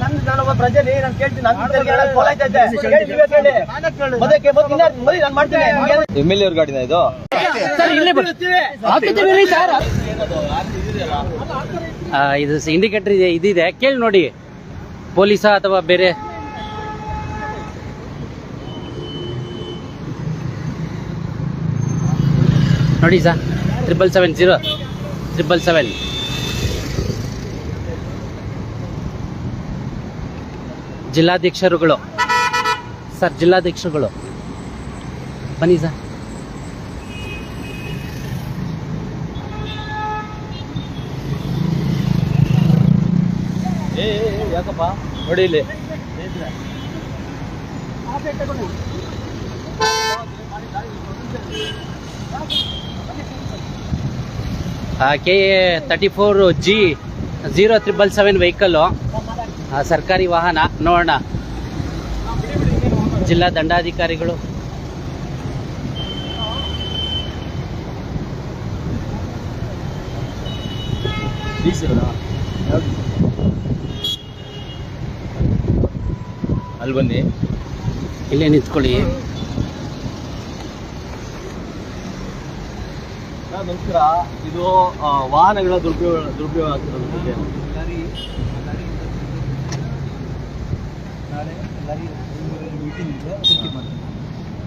ನಾನೊಬ್ಬ ಪ್ರಜೆನಿ ನಾನು ಕೇಳ್ತೀನಿ ನಾನು ಮಾಡ್ತೀನಿ. ಎಂ ಎಲ್ ಎ ಗಾಡಿನ ಇದು? ಇದು ಇಂಡಿಕೇಟರ್ ಇದೆ ಇದಿದೆ. ಕೇಳಿ ನೋಡಿ. ಪೊಲೀಸಾ ಅಥವಾ ಬೇರೆ? ನೋಡಿ sir triple seven zero triple seven ಜಿಲ್ಲಾಧ್ಯಕ್ಷರುಗಳು. Sir ಜಿಲ್ಲಾಧ್ಯಕ್ಷರುಗಳು. ಬನ್ನಿ ಸರ್. ಏ ಯಾಕಪ್ಪ? ನೋಡಿ ಇಲ್ಲಿ. K A thirty four G zero triple seven vehicle. ಸರ್ಕಾರಿ ವಾಹನ ನೋಡೋಣ. ಜಿಲ್ಲಾ ದಂಡಾಧಿಕಾರಿಗಳು. ಅಲ್ಲಿ ಬನ್ನಿ. ಇಲ್ಲೇ ನಿಂತ್ಕೊಳ್ಳಿ. ನಮಸ್ಕಾರ. ಇದು ವಾಹನಗಳ ದುರುಪಯೋಗ ದುರುಪಯೋಗ ಆಗ್ತಿರೋದ್ರ ಬಗ್ಗೆ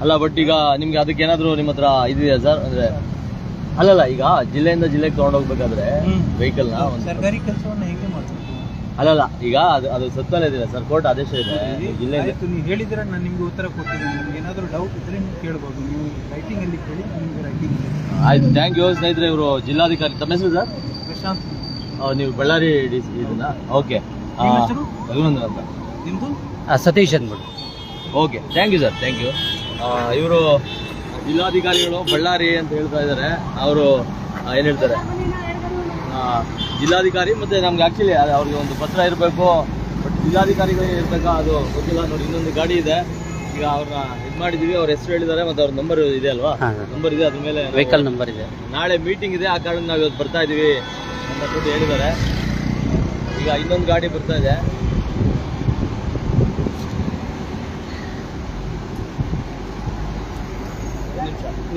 ಅಲ್ಲ ಬಟ್ ಈಗ ನಿಮ್ಗೆ ಅದಕ್ಕೆ ಏನಾದ್ರು ನಿಮ್ಮ ಹತ್ರ ಇದೆಯಾ ಸರ್? ಅಂದ್ರೆ ಅಲ್ಲಲ್ಲ ಈಗ ಜಿಲ್ಲೆಯಿಂದ ಜಿಲ್ಲೆಗೆ ತಗೊಂಡೋಗ್ಬೇಕಾದ್ರೆ ವೆಹಿಕಲ್ನ ಸರ್ಕಾರಿ ಕೆಲಸವನ್ನ ಹೆಂಗೆ ಮಾಡ್ಬೇಕು? ಅಲ್ಲಲ್ಲ ಈಗ ಅದು ಅದು ಸತ್ತಲ್ಲೇ ಇದೆ ಸರ್ ಕೋರ್ಟ್ ಆದೇಶ ಇದೆ ಜಿಲ್ಲೆ ನೀವು ಹೇಳಿದ್ರೆ ನಾನು ನಿಮ್ಗೆ ಉತ್ತರ ಕೊಡ್ತೀನಿ. ನಿಮ್ಗೆ ಏನಾದರೂ ಡೌಟ್ ಇದ್ರೆ ನೀವು ಕೇಳ್ಬೋದು. ನೀವು ರೈಟಿಂಗ್ ಅಲ್ಲಿ ಕೇಳಿ ನಿಮ್ಗೆ ರೈಟಿಂಗ್ ಆಯ್ತು ಥ್ಯಾಂಕ್ ಯು ಸ್ನೇಹಿತರೆ ಇವರು ಜಿಲ್ಲಾಧಿಕಾರಿ. ತಮ್ಮ ಹೆಸರು ಸರ್? ಪ್ರಶಾಂತ್. ನೀವು ಬಳ್ಳಾರಿ ಡಿ ಸಿ ಇದನ್ನ? ಓಕೆ? ರಘುನಂದನ್ ಅಂತ. ನಿಮ್ದು? ಆ, ಸತೀಶ್ ಅಂದ್ಬಿಟ್ಟು okay thank you sir thank you ಇವರು ಜಿಲ್ಲಾಧಿಕಾರಿಗಳು ಬಳ್ಳಾರಿ ಅಂತ ಹೇಳ್ತಾ ಇದ್ದಾರೆ ಅವರು ಏನು ಹೇಳ್ತಾರೆ? ಜಿಲ್ಲಾಧಿಕಾರಿ ಮತ್ತು ನಮ್ಗೆ ಆಕ್ಚುಲಿ ಅವ್ರಿಗೆ ಒಂದು ಪತ್ರ ಇರಬೇಕು. ಬಟ್ ಜಿಲ್ಲಾಧಿಕಾರಿಗಳು ಇರ್ತಕ್ಕ ಅದು ಗೊತ್ತಿಲ್ಲ ನೋಡಿ ಇನ್ನೊಂದು ಗಾಡಿ ಇದೆ. ಈಗ ಅವ್ರನ್ನ ಇದು ಮಾಡಿದ್ದೀವಿ ಅವ್ರ ಹೆಸರು ಹೇಳಿದ್ದಾರೆ ಮತ್ತು ಅವ್ರ ನಂಬರ್ ಇದೆ ಅಲ್ವಾ. ನಂಬರ್ ಇದೆ ಅದ್ರ ಮೇಲೆ ವೆಹಿಕಲ್ ನಂಬರ್ ಇದೆ. ನಾಳೆ ಮೀಟಿಂಗ್ ಇದೆ ಆ ಕಾರಣ ನಾವು ಇವತ್ತು ಬರ್ತಾ ಇದ್ದೀವಿ ಅಂತ ಹೇಳಿದ್ದಾರೆ. ಈಗ ಇನ್ನೊಂದು ಗಾಡಿ ಬರ್ತಾ ಇದೆ. ನಿಮಿಷ.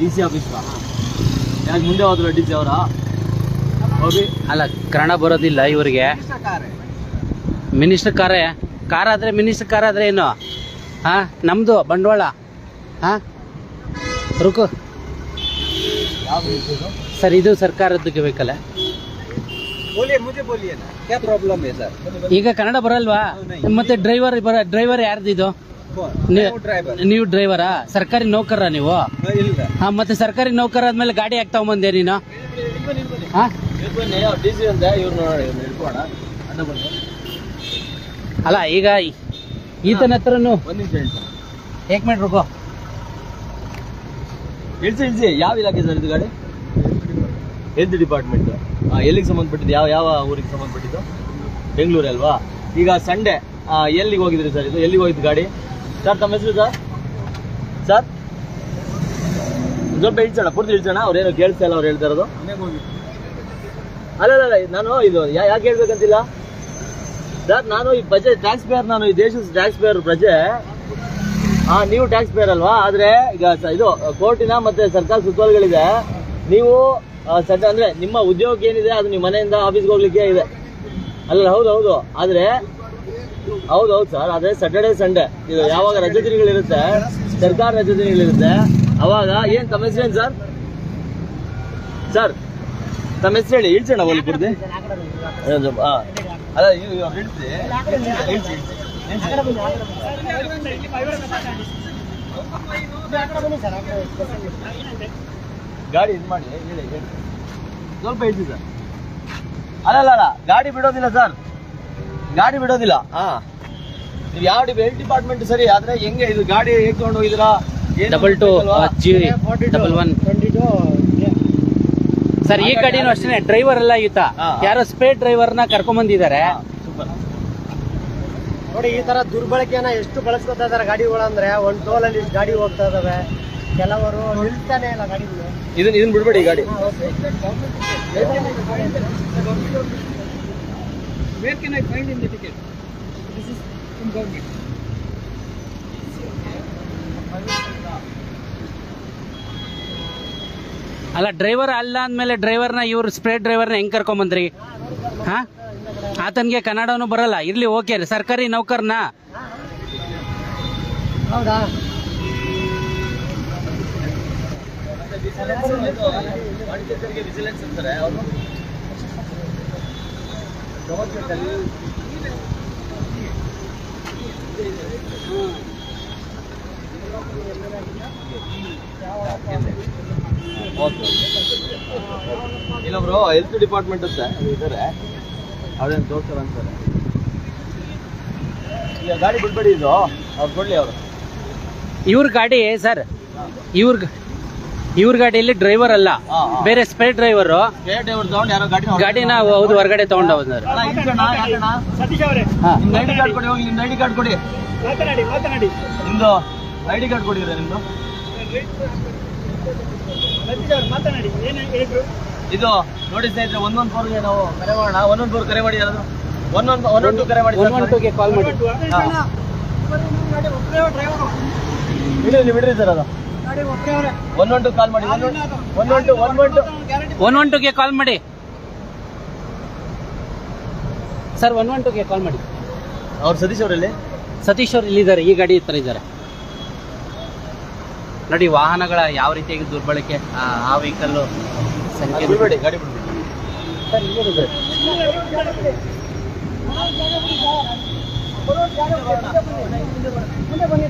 ಡಿ ಸಿ ಆಫೀಸ್ಗ ಯಾಕೆ ಮುಂದೆ ಹೋದ್ರು ಡಿ ಸಿ ಅವರ? ಹೋಗಿ. ಅಲ್ಲ ಕನ್ನಡ ಬರೋದಿಲ್ಲ ಇವರಿಗೆ. ಮಿನಿಸ್ಟರ್ ಕಾರೇ ಕಾರ್ ಆದರೆ ಮಿನಿಸ್ಟರ್ ಕಾರ್ ಆದರೆ ಏನು? ಹಾಂ ನಮ್ಮದು ಬಂಡವಾಳ. ಹಾಂ? ರುಕು. ಸರ್ ಇದು ಸರ್ಕಾರದಕ್ಕೆ ಬೇಕಲ್ಲ? ಈಗ ಕನ್ನಡ ಬರಲ್ವಾ? ಮತ್ತೆ ಡ್ರೈವರ್ ಬರ ಡ್ರೈವರ್ ಯಾರ್ದು ಇದು? ನೀವು ಡ್ರೈವರಾ ಸರ್ಕಾರಿ ನೌಕರ ನೀವು? ಹಾ ಮತ್ತೆ ಸರ್ಕಾರಿ ನೌಕರ ಆದ್ಮೇಲೆ ಗಾಡಿ ಯಾಕೆ ತಗೊಂಬಂದೆ ನೀನು? ಅಲ್ಲ ಈಗ ಈತನ ಹತ್ರನು ಏಕ್ ಮಿನಿಟ್ ರುಕೋ ಇಳಿಸಿ ಇಳಿಸಿ. ಯಾವ ಇಲಾಖೆ ಸರ್ ಇದು ಗಾಡಿ? ಹೆಲ್ತ್ ಡಿಪಾರ್ಟ್ಮೆಂಟ್ ಎಲ್ಲಿಗೆ ಸಂಬಂಧಪಟ್ಟಿದ್ದು ಯಾವ ಯಾವ ಊರಿಗೆ ಸಂಬಂಧಪಟ್ಟಿದ್ದು ಬೆಂಗಳೂರು ಅಲ್ವಾ? ಈಗ ಸಂಡೇ ಎಲ್ಲಿಗೆ ಹೋಗಿದ್ರಿ ಸರ್ ಇದು? ಎಲ್ಲಿಗೆ ಹೋಗಿದ್ದು ಗಾಡಿ? ಸರ್ ತಮ್ಮ ಹೆಸರು ಸರ್? ಸರ್? ಸ್ವಲ್ಪ ಇಳ್ಸೋಣ ಪೂರ್ತಿ ಇಳ್ಸೋಣ ಅವ್ರೇನು ಕೇಳಿಸ್ತಾ ಇಲ್ಲ ಅವ್ರು ಹೇಳ್ತಾ ಇರೋದು. ಅಲ್ಲ ಅಲ್ಲ, ನಾನು ಇದು ಯಾಕೆ ಹೇಳ್ಬೇಕಂತಿಲ್ಲ? ಸರ್ ನಾನು ಈ ಪ್ರಜೆ ಟ್ಯಾಕ್ಸ್ ಪೇಯರ್ ನಾನು ಈ ದೇಶದ ಟ್ಯಾಕ್ಸ್ ಪೇಯರ್ ಪ್ರಜೆ. ಹಾ ನೀವು ಟ್ಯಾಕ್ಸ್ ಪೇಯರ್ ಅಲ್ವಾ? ಆದ್ರೆ ಈಗ ಇದು ಕೋರ್ಟಿನ ಮತ್ತೆ ಸರ್ಕಾರ ಸುತ್ತೋಲೆಗಳಿದೆ. ನೀವು ಸಟ್ ಅಂದ್ರೆ ನಿಮ್ಮ ಉದ್ಯೋಗಕ್ಕೆ ಏನಿದೆ ಅದು ನಿಮ್ಮ ಮನೆಯಿಂದ ಆಫೀಸ್ಗೆ ಹೋಗ್ಲಿಕ್ಕೆ ಇದೆ. ಅಲ್ಲ ಹೌದು ಹೌದು. ಆದ್ರೆ ಹೌದು ಹೌದು ಸರ್, ಅದೇ ಸ್ಯಾಟರ್ಡೆ ಸಂಡೇ ಇದು ಯಾವಾಗ ರಜೆ ದಿನಗಳಿರುತ್ತೆ, ಸರ್ಕಾರ ರಜೆ ದಿನಗಳಿರುತ್ತೆ, ಅವಾಗ ಏನ್ ತಮ್ಮ ಹೆಸರೇನು ಸರ್? ಸರ್, ತಮ್ಮ ಹೆಸರು ಹೇಳಿ ಇಳ್ಸೋಣ ಒಂದು ಕುಡ್ದು. ಅಲ್ಲ. ಗಾಡಿ ಇದು ಮಾಡಿ, ಹೇಳಿ ಹೇಳಿ. ಸ್ವಲ್ಪ ಇಳಿಸಿ ಸರ್. ಅಲ್ಲ ಅಲ್ಲ, ಗಾಡಿ ಬಿಡೋದಿಲ್ಲ ಸರ್. ಗಾಡಿ ಬಿಡೋದಿಲ್ಲ. ಹಾ. ನೀವು ಯಾವ ಹೆಲ್ತ್ ಡಿಪಾರ್ಟ್ಮೆಂಟ್ ಸರಿ ಆದ್ರೆ ಹೆಂಗೆ ಇದು ಗಾಡಿ ಹೇಗೆ ತಗೊಂಡು ಹೋಗಿದ್ದೀರಾ double two? G double one sir ಈ ಗಾಡಿನೂ ಅಷ್ಟೇ ಡ್ರೈವರ್ ಎಲ್ಲ ಈತ ಯಾರೋ ಸ್ಪೇಡ್ ಡ್ರೈವರ್ನ ಕರ್ಕೊಂಡ್ ಬಂದಿದ್ದಾರೆ ನೋಡಿ ಈ ತರ ದುರ್ಬಳಕೆನ ಎಷ್ಟು ಬಳಸ್ಕೊತಾ ಇದಾರೆ ಗಾಡಿಗಳಂದ್ರೆ ಒಂದ್ ಅಲ್ಲಿ ಗಾಡಿ ಹೋಗ್ತಾ ಇದಾವೆ. ಕೆಲವರು ನಿಲ್ತಾನೆ ಇಲ್ಲ ಗಾಡಿಗಳು. ಇದನ್ನ ಇದನ್ನ ಬಿಡ್ಬೇಡಿ ಗಾಡಿ. Where can I find in the ticket? This is from government. ಅಲ್ಲ ಡ್ರೈವರ್ ಅಲ್ಲ ಅಂದಮೇಲೆ ಡ್ರೈವರ್ನ ಇವ್ರು ಸ್ಪ್ರೇ ಡ್ರೈವರ್ನ ಹೆಂಗೆ ಕರ್ಕೊಂಬಂದ್ರಿ? ಹಾಂ? ಆತನಿಗೆ ಕನ್ನಡನೂ ಕನ್ನಡನು ಬರಲ್ಲ. ಇರಲಿ ಓಕೆ ಸರ್ಕಾರಿ ನೌಕರ್ನ? ಹೌದಾ? ವಿಜಿಲೆನ್ಸ್ ಅಂತಾರೆ. ಅವರು ಇನ್ನೊಬ್ರು ಹೆಲ್ತ್ ಡಿಪಾರ್ಟ್ಮೆಂಟ್ ಅಂತ ಇದ್ದಾರೆ ಅವ್ರೇನು ತೋರ್ತಾರ ಅಂತಾರೆ? ಈಗ ಗಾಡಿ ಬಿಡ್ಬೇಡಿ ಇದು. ಅವ್ರು ಕೊಡ್ಲಿ ಅವರು. ಇವ್ರ ಗಾಡಿ ಸರ್ ಇವ್ರ ಇವ್ರ ಗಾಡಿಯಲ್ಲಿ ಡ್ರೈವರ್ ಅಲ್ಲ. ಬೇರೆ ಸ್ಪೇ ಡ್ರೈವರ್ ಸ್ಟೇಟ್ ಅವ್ರು ತಗೊಂಡು ಯಾರೋ ಗಾಡಿ ಗಾಡಿನ ಹೌದು ಹೊರಗಡೆ ತಗೊಂಡು ಹೋದ್ರು ನಿಮ್ದು ಕಾರ್ಡ್ ಕೊಡಿ ಹೋಗಿ ನಿಮ್ದು ಐ ಡಿ ಕಾರ್ಡ್ ಕೊಡಿ. ಮಾತನಾಡಿ ಮಾತನಾಡಿ. ನಿಮ್ದು ಐ ಡಿ ಕಾರ್ಡ್ ಕೊಡಿ ನಿಮ್ದು? ಇದು ನೋಡಿ ಸ್ನೇಹಿತರೆ ಒಂದೊಂದು ಫೋರ್ಗೆ ನಾವು ಕರೆ ಮಾಡೋಣ. ಒಂದೊಂದು ಫೋರ್ ಕರೆ ಮಾಡಿ ಯಾರಾದ್ರು ಒಂದೊಂದು ಒಂದೊಂದು ಕರೆ ಮಾಡಿ ಒನ್ ಒನ್ ಟೂಗೆ ಕಾಲ್ ಮಾಡಿ. ಹಾ. ಬಿಡ್ರಿ ಬಿಡ್ರಿ ಸರ್ ಅದು. ಒನ್ ಒನ್ ಟು ಕಾಲ್ ಮಾಡಿ one one one two one one two one one ಟೂಗೆ call ಮಾಡಿ. ಸರ್ ಒನ್ ಒನ್ ಟುಗೆ ಕಾಲ್ ಮಾಡಿ. ಅವ್ರು ಸತೀಶ್ ಅವರಲ್ಲಿ ಸತೀಶ್ ಅವ್ರು ಇಲ್ಲಿದ್ದಾರೆ ಈ ಗಾಡಿ ಹತ್ರ ಇದ್ದಾರೆ. ನೋಡಿ ವಾಹನಗಳ ಯಾವ ರೀತಿಯಾಗಿ ದುರ್ಬಳಕೆ ಆ, ಆ ವೆಹಿಕಲ್ ಸಂಖ್ಯೆ ಬಿಡ್ಬೇಡಿ ಗಾಡಿ ಬಿಡ್ಬೇಡಿ. ಸರ್, ಇಲ್ಲಿದೆ. ಕೇಳಿ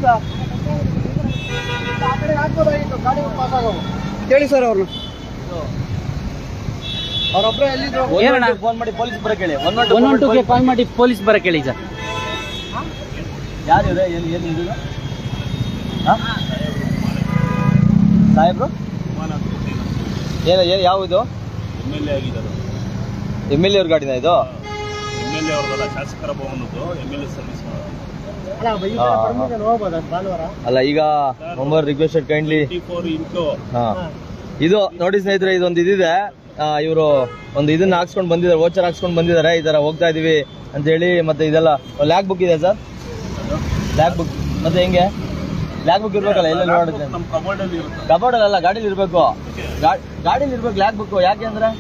ಸರ್. ಅವ್ರನ್ನ. ಅವ್ರೊಬ್ರು ಎಲ್ಲಿದ್ರು? ಏನಣ್ಣ? ಫೋನ್ ಮಾಡಿ ಪೊಲೀಸ್ ಬರಕ್ಕೆ ಹೇಳಿ. ಒನ್ ಒನ್ ಒನ್ ಟೂಗೆ ಕಾಲ್ ಮಾಡಿ ಪೊಲೀಸ್ ಬರಕ್ಕೆ ಹೇಳಿ ಸರ್. ಯಾರು ಇದೆ ಏನು ಏನು ಇದು? ಸಾಹೇಬ್ರು? ಏನು ಏನು ಯಾವ ಇದು ಎಂ ಎಲ್ ಎ ಆಗಿದ್ದಾರೆ. ಎಂ ಎಲ್ ಎ ಅವ್ರ ಗಾಡಿನ ಇದು? ಎಂ ಎಲ್ ಎ ಅವ್ರದಲ್ಲ ಶಾಸಕರ ಭವನದ್ದು. ಎಂ ಎಲ್ ಎ ಸರ್ವಿಸ್ ಅಲ್ಲ ಈಗ ಮೆಂಬರ್ ರಿಕ್ವೆಸ್ಟೆಡ್ ಕೈಂಡ್ಲಿ ಇದು ನೋಡಿ ಸ್ನೇಹಿತರೆ ಇದೊಂದು ಇದಿದೆ. ಇವರು ಒಂದು ಇದನ್ನ ಹಾಕ್ಸ್ಕೊಂಡು ಬಂದಿದ್ದಾರೆ ವೋಚರ್ ಹಾಕ್ಸ್ಕೊಂಡು ಬಂದಿದ್ದಾರೆ ಈ ತರ ಹೋಗ್ತಾ ಇದೀವಿ ಅಂತ ಹೇಳಿ ಮತ್ತೆ ಇದೆಲ್ಲ ಲ್ಯಾಕ್ ಬುಕ್ ಇದೆ ಸರ್? ಲ್ಯಾಕ್ ಬುಕ್ ಮತ್ತೆ ಹೆಂಗೆ? ಲ್ಯಾಕ್ ಬುಕ್ ಇರ್ಬೇಕಲ್ಲ ಎಲ್ಲೆಲ್ಲಿ ನೋಡಿದ್ರೆ? ನಮ್ಮ ಕಬೋರ್ಡಲ್ಲಿ ಅಲ್ಲ ಗಾಡಿಲಿ ಇರ್ಬೇಕು. ಗಾಡಿಲಿ ಇರ್ಬೇಕು ಲ್ಯಾಕ್ ಬುಕ್ ಯಾಕೆ ಅಂದ್ರೆ?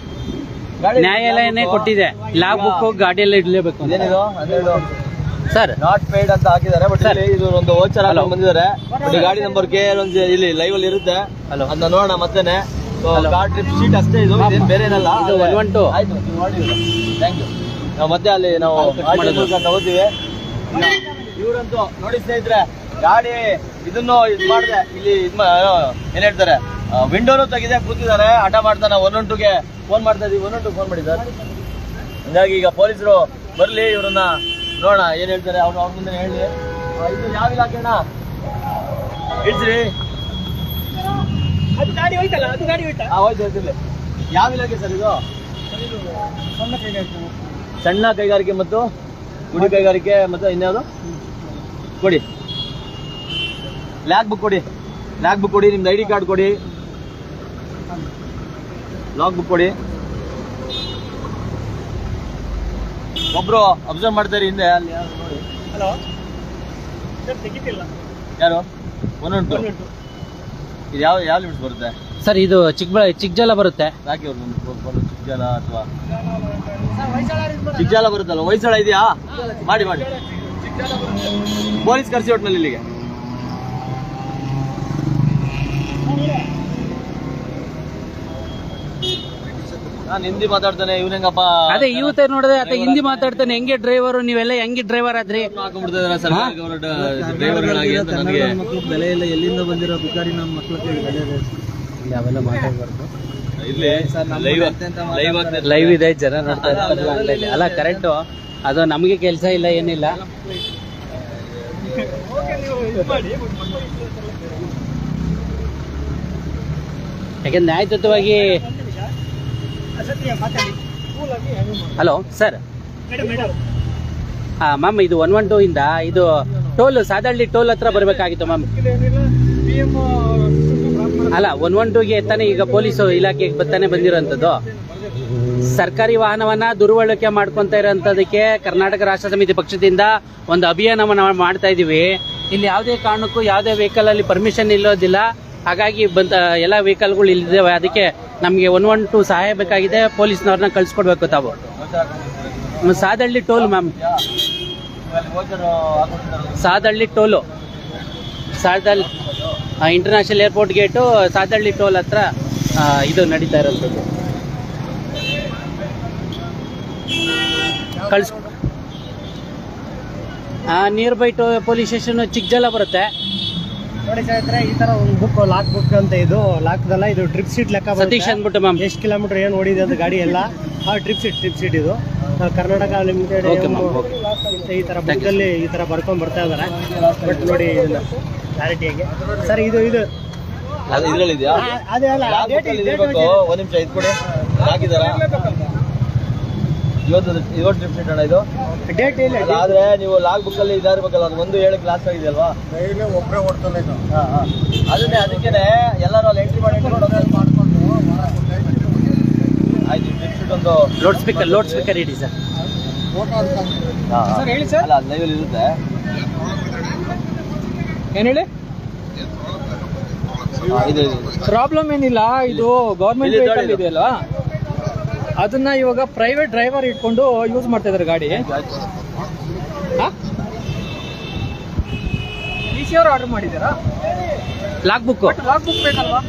ಗಾಡಿ ನ್ಯಾಯಾಲಯನೇ ಕೊಟ್ಟಿದೆ ಲ್ಯಾಕ್ ಬುಕ್ ಗಾಡಿಯಲ್ಲಿ ಇಡ್ಲೇಬೇಕು ಏನಿದು ಅದೇ ಹನ್ನೆರಡು ಸರ್. ನಾಟ್ ಪೇಡ್ ಅಂತ ಹಾಕಿದ್ದಾರೆ ಬಟ್ ಇಲ್ಲಿ ಇದು ಒಂದು ವೋಚರ್ ಅಲ್ಲಿ ಬಂದಿದ್ದಾರೆ. ಬಟ್ ಈ ಗಾಡಿ ನಂಬರ್ ಕೆ ಒಂದು ಇಲ್ಲಿ ಲೈವ್ ಅಲ್ಲಿ ಇರುತ್ತೆ. ಅದನ್ನ ನೋಡೋಣ ಮತ್ತೆನೆ. ಟ್ರಿಪ್ ಶೀಟ್ ಅಷ್ಟೇ ಇದು ಇದೇನ್ ಬೇರೆ ಏನಲ್ಲ. ಇದು ಆದ್ರೆ- 112. ಆಯ್ತು ನೀವು ನೋಡಿ ಥ್ಯಾಂಕ್ ಯು ನಾವು ಮತ್ತೆ ಅಲ್ಲಿ ನಾವು ತಗೋತೀವಿ. ಇವರಂತೂ ನೋಡಿ ಸ್ನೇಹಿತರೆ ಗಾಡಿ ಇದನ್ನು ಇದು ಮಾಡಿದೆ ಇಲ್ಲಿ ಇದ್ ಏನ್ ಹೇಳ್ತಾರೆ? ವಿಂಡೋನು ತೆಗಿದೆ ಕೂತಿದ್ದಾರೆ. ಆಟ ಮಾಡ್ತಾನೆ ಒನ್ ಒನ್ ಟುಗೆ ಫೋನ್ ಮಾಡ್ತಾ ಇದೀವಿ. ಒನ್ ಒನ್ ಟು ಫೋನ್ ಮಾಡಿದ್ದಾರೆ ಸರ್. ಹಂಗಾಗಿ ಈಗ ಪೊಲೀಸರು ಬರ್ಲಿ ಇವ್ರನ್ನ ನೋಡೋಣ ಏನ್ ಹೇಳ್ತಾರೆ ಅವ್ರು ಅವ್ರ ಮುಂದೆ ಹೇಳಿ ಇದು ಯಾವ ಇಲಾಖೆ ಅಣ್ಣ? ಅದು ಗಾಡಿ ಹೋಯ್ತಲ್ಲ ಅದು ಗಾಡಿ ಹೋಯ್ತಾ? ಹೋಯ್ತು ಯಾವ ಇಲಾಖೆ ಸರ್ ಇದು? ಸಣ್ಣ ಕೈಗಾರಿಕೆ. ಸಣ್ಣ ಕೈಗಾರಿಕೆ ಮತ್ತು ಗುಡಿ ಕೈಗಾರಿಕೆ ಮತ್ತು ಇನ್ಯಾವುದು ಕೊಡಿ. ಲ್ಯಾಕ್ ಬುಕ್ ಕೊಡಿ. ಲ್ಯಾಕ್ ಬುಕ್ ಕೊಡಿ ನಿಮ್ದು ಐ ಡಿ ಕಾರ್ಡ್ ಕೊಡಿ. ಲಾಕ್ ಬುಕ್ ಕೊಡಿ. ಒಬ್ರು ಅಬ್ಸರ್ವ್ ಮಾಡ್ತಾರೆ ಹಿಂದೆ ಅಲ್ಲಿ ಯಾರು ಹಲೋ ತೆಗಿತಿಲ್ಲ. ಯಾರು? ಒನ್ ಉಂಟು ಇದು ಯಾವ ಯಾವ ಲಿಮಿಟ್ ಬರುತ್ತೆ? ಸರ್ ಇದು ಚಿಕ್ಕ ಚಿಕ್ಕಜಾಲ ಬರುತ್ತೆ. ಯಾಕೆ ಬರುತ್ತೆ ಚಿಕ್ಕಜಾಲ ಅಥವಾ? ಚಿಕ್ಕಜಾಲ ಬರುತ್ತಲ್ಲ ಹೊಯ್ಸಳ ಇದೆಯಾ? ಮಾಡಿ ಮಾಡಿ. ಪೊಲೀಸ್ ಕರ್ಸಿ ಒಟ್ನಲ್ಲಿ ಇಲ್ಲಿಗೆ. ನಾನು ಹಿಂದಿ ಮಾತಾಡ್ತಾನೆ ಇವ್ನ ಹೆಂಗಪ್ಪ? ಅದೇ ಇವತ್ತೇ ನೋಡಿದ್ರೆ ಆತ ಹಿಂದಿ ಮಾತಾಡ್ತಾನೆ ಹೆಂಗೆ ಡ್ರೈವರ್ ನೀವೆಲ್ಲ ಹೆಂಗೆ ಡ್ರೈವರ್ ಆದ್ರಿ? ಹಾಕೊಂಡ್ಬಿಡ್ತಿದಾರೆ ಸರ್ಕಾರಿ ಗೌರ್ಮೆಂಟ್ ಡ್ರೈವರ್ಗಳಾಗಿ ಅಂತ ನನಗೆ. ಬೆಲೆ ಇಲ್ಲ ಎಲ್ಲಿಂದ ಬಂದಿರೋ ಬಿಕಾರಿ ನಮ್ಮ ಮಕ್ಳು ಅವೆಲ್ಲ ಮಾತಾಡ್ಬಾರ್ದು. ಇಲ್ಲಿ ಲೈವ್ ಲೈವ್ ಇದೆ. ಜನ ನೋಡ್ತಾ ಇದ್ದಾರೆ. ಅಲ್ಲ ಕರೆಕ್ಟ್ ಅದು ನಮಗೆ ಕೆಲಸ ಇಲ್ಲ ಏನಿಲ್ಲ. ಯಾಕಂದ್ರೆ ನ್ಯಾಯಯುತವಾಗಿ ಹಲೋ ಸರ್ ಹಾಂ ಮ್ಯಾಮ್ ಇದು ಒನ್ ಒನ್ ಟೂ ಇಂದ ಇದು ಟೋಲ್ ಸಾದಳ್ಳಿ ಟೋಲ್ ಹತ್ರ ಬರಬೇಕಾಗಿತ್ತು ಮ್ಯಾಮ್ ಅಲ್ಲ ಒನ್ ಒನ್ ಟೂಗೆ ತಾನೇ ಈಗ ಪೊಲೀಸು ಇಲಾಖೆಗೆ ಬರ್ತಾನೆ ಬಂದಿರೋಂಥದ್ದು ಸರ್ಕಾರಿ ವಾಹನವನ್ನ ದುರ್ಬಳಕೆ ಮಾಡ್ಕೊಂತ ಇರೋಂಥದಕ್ಕೆ ಕರ್ನಾಟಕ ರಾಷ್ಟ್ರ ಸಮಿತಿ ಪಕ್ಷದಿಂದ ಒಂದು ಅಭಿಯಾನವನ್ನ ಮಾಡ್ತಾ ಇದೀವಿ. ಇಲ್ಲಿ ಯಾವುದೇ ಕಾರಣಕ್ಕೂ ಯಾವುದೇ ವೆಹಿಕಲ್ ಅಲ್ಲಿ ಪರ್ಮಿಷನ್ ಇಲ್ಲೋದಿಲ್ಲ. ಹಾಗಾಗಿ ಬಂದ ಎಲ್ಲ ವೆಹಿಕಲ್ಗಳು ಇಲ್ಲಿದ್ದಾವೆ ಅದಕ್ಕೆ ನಮಗೆ ಒನ್ ಒನ್ ಟೂ ಸಹಾಯ ಬೇಕಾಗಿದೆ, ಪೊಲೀಸ್ನವ್ರನ್ನ ಕಳಿಸ್ಕೊಡ್ಬೇಕು ತಾವು. Sadahalli toll ma'am. Sadahalli toll. Sadahalli international airport gate Sadahalli toll ಹತ್ರ ಇದು ನಡೀತಾ ಇರೋದು. ಕಳ್ಸ್ nearby to police station Chikkajala ಬರುತ್ತೆ. ನೋಡಿ ಸ್ನೇಹಿತರೆ ಈ ತರ ಒಂದು ಬುಕ್ ಲಾಕ್ ಬುಕ್ ಅಂತ ಇದು ಲಾಕ್ದಲ್ಲ ಇದು ಟ್ರಿಪ್ ಸೀಟ್ ಲೆಕ್ಕ ಸತೀಶ್ ಅಂದ್ಬಿಟ್ಟು ಮ್ಯಾಮ್ ಎಷ್ಟು ಕಿಲೋಮೀಟರ್ ಏನು ಓಡಿದೆ ಅದು ಗಾಡಿ ಎಲ್ಲ ಆ ಟ್ರಿಪ್ ಸೀಟ್ ಟ್ರಿಪ್ ಸೀಟ್ ಇದು. ಕರ್ನಾಟಕ ಲಿಮಿಟೆಡ್ ಈ ತರ ಬುಕ್ ಅಲ್ಲಿ ಈ ತರ ಬರ್ಕೊಂಡ್ ಬರ್ತಾ ಇದಾರೆ. ಬಟ್ ನೋಡಿ ಇದನ್ನ ಕ್ಲಾರಿಟಿಯಾಗಿ ಸರ್ ಇದು ಇದು. ಅದು ಅಲ್ಲ ಒಂದ್ ನಿಮಿಷ ಇದು ಕೊಡಿ. ಹಾಕಿದಾರ ಇವತ್ತು ಇವತ್ತು ಟ್ರಿಪ್ ಶೀಟ್ ಅಣ್ಣ ಇದು. ಡೇಟ್ ಇಲ್ಲ ಆದ್ರೆ ನೀವು ಲಾಗ್ ಬುಕ್ ಅಲ್ಲಿ ಇದಾಗಬೇಕಲ್ಲ ಅದು ಒಂದು ಏಳು ಕ್ಲಾಸ್ ಆಗಿದೆಯಲ್ವಾ ಒಬ್ಬರೇ ಓಡ್ತಾನೆ ಹಾ, ಹಾ. ಅದನ್ನೇ ಅದಕ್ಕೇನೆ ಎಲ್ಲರೂ ಅಲ್ಲಿ ಎಂಟ್ರಿ ಮಾಡಿ ಮಾಡ್ಕೊಂಡು ಆಯ್ತು ಶೀಟ್ ಒಂದು ಲೋಡ್ ಸ್ಪೀಕರ್ ಲೋಡ್ ಸ್ಪೀಕರ್ ಇಡಿ ಸರ್ ಹಾ, ಹೇಳಿ ಸರ್. ಅಲ್ಲ ಲೈವ್ ಅಲ್ಲಿ ಇರುತ್ತೆ. ಏನು ಹೇಳಿ? ಹಾ, ಇದು ಇದು. ಪ್ರಾಬ್ಲಮ್ ಏನಿಲ್ಲ ಇದು ಗೌರ್ಮೆಂಟ್ ಇಲ್ಲಿ ವೆಹಿಕಲ್ ನೋಡಿ ಇದು. ಇದೆಯಲ್ಲ ಅದನ್ನ ಇವಾಗ ಪ್ರೈವೇಟ್ ಡ್ರೈವರ್ ಇಟ್ಕೊಂಡು ಯೂಸ್ ಮಾಡ್ತಾ ಇದಾರೆ ಗಾಡಿ ಆಯ್ತು. ಡಿ ಸಿ ಅವರು ಆರ್ಡರ್ ಮಾಡಿದಾರಾ ಲಾಕ್ ಬುಕ್ ಲಾಕ್ ಬುಕ್ ಬೇಕಲ್ವಾ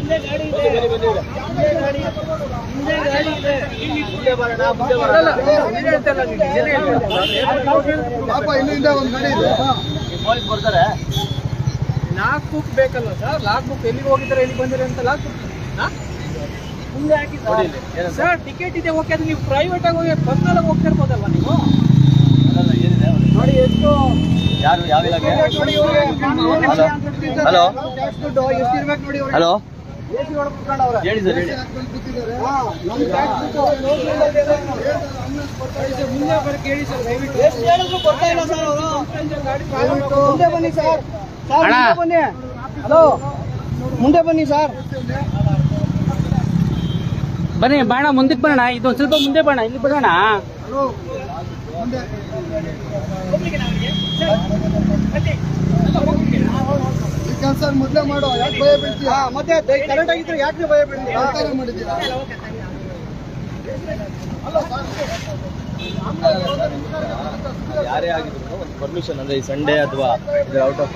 ಲಾಕ್ ಬುಕ್ ಬೇಕಲ್ವಾ ಸರ್ ಲಾಕ್ ಬುಕ್ ಎಲ್ಲಿಗೆ ಹೋಗಿದ್ದಾರೆ ಎಲ್ಲಿ ಬಂದಿರ ಅಂತ ಲಾಕ್ ಬುಕ್ ಸರ್ ಟಿಕೆಟ್ ಇದೆ ಓಕೆ ಅದು ನೀವು ಪ್ರೈವೇಟ್ ಆಗಿ ಹೋಗಿ ಪರ್ಸನಲ್ ಆಗಿ ಹೋಗ್ತಿರ್ಬೋದಲ್ವಾ ನೀವು? ಅಲ್ಲಲ್ಲ, ಏನಿದೆ? ನೋಡಿ ಎಷ್ಟು ಯಾರು ಯಾವ ಇಲಾಖೆ? ಹಲೋ? ಹಲೋ? ಹೇಳಿ ಸರ್ ಹೇಳಿ. ಮುಂದೆ ಬರೀ ಕೇಳಿ ಸರ್ ದಯವಿಟ್ಟು. ಎಷ್ಟು ಹೇಳಿದ್ರು ಬರ್ತಾ ಇಲ್ಲ ಸರ್ ಅವರು? ಮುಂದೆ ಬನ್ನಿ ಸರ್. ಸರ್ ಮುಂದೆ ಬನ್ನಿ. ಹಲೋ? ಮುಂದೆ ಬನ್ನಿ ಸರ್. ಬನ್ನಿ ಬಾಣ ಮುಂದಕ್ಕೆ ಬರೋಣ. ಇದು ಸ್ವಲ್ಪ ಮುಂದೆ ಬಾಣ ಇಲ್ಲಿ ಬರೋಣ. ಮತ್ತೆ ಕರೆಕ್ಟ್ ಆಗಿದ್ರೆ ಯಾಕೆ ಭಯ ಬೀಳ್ತೀರಾ ಯಾರೇ ಆಗಿದ್ರು ಒಂದು ಪರ್ಮಿಷನ್ ಅಂದ್ರೆ ಈ ಸಂಡೇ ಅಥವಾ ಔಟ್ ಆಫ್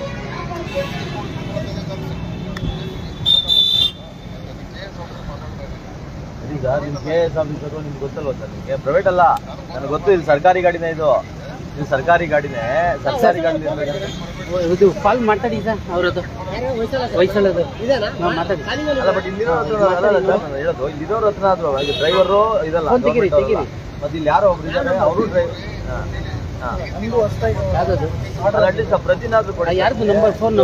ಈಗ ನಿಮ್ ಕೆ ಎಸ್ ಆಫೀಸರು ನಿಮ್ಗೆ ಗೊತ್ತಲ್ವ ಸರ್ ನಿಮಗೆ? ಪ್ರೈವೇಟ್ ಅಲ್ಲ. ನನಗೆ ಗೊತ್ತು ಇದು ಸರ್ಕಾರಿ ಗಾಡಿನೇ ಇದು. ಇದು ಸರ್ಕಾರಿ ಗಾಡಿನೇ. ಸರ್ಕಾರಿ ಗಾಡಿ ಇದು ಕಾಲ್ ಮಾತಾಡಿ ಸರ್ ಅವ್ರದ್ದು? ವಯಸ್ಸಲ್ಲದು ಇದೇನಾ? ಮಾತಾಡಿ ಅಲ್ಲ ಬಟ್ ಇಲ್ಲಿರೋ ಹತ್ರ ಅಲ್ಲ ಅಲ್ಲ ಸರ್ ನಾನು ಹೇಳೋದು. ಇಲ್ಲಿರೋರ ಹತ್ರ ಅದು ಇದು ಡ್ರೈವರು ಇದಲ್ಲ. ಮತ್ತೆ ಇಲ್ಲಿ ಯಾರೋ ಒಬ್ರು ಇದ್ದಾರೆ ಅವರು ಡ್ರೈವರ್ ಯಾವ್ದದು? ಅಲ್ಲ ಅಟ್ಲೀಸ್ಟ್ ಪ್ರತಿನಾದ್ರು ಕೊಡಿ. ಯಾರ್ದು ನಂಬರ್ ಫೋನ್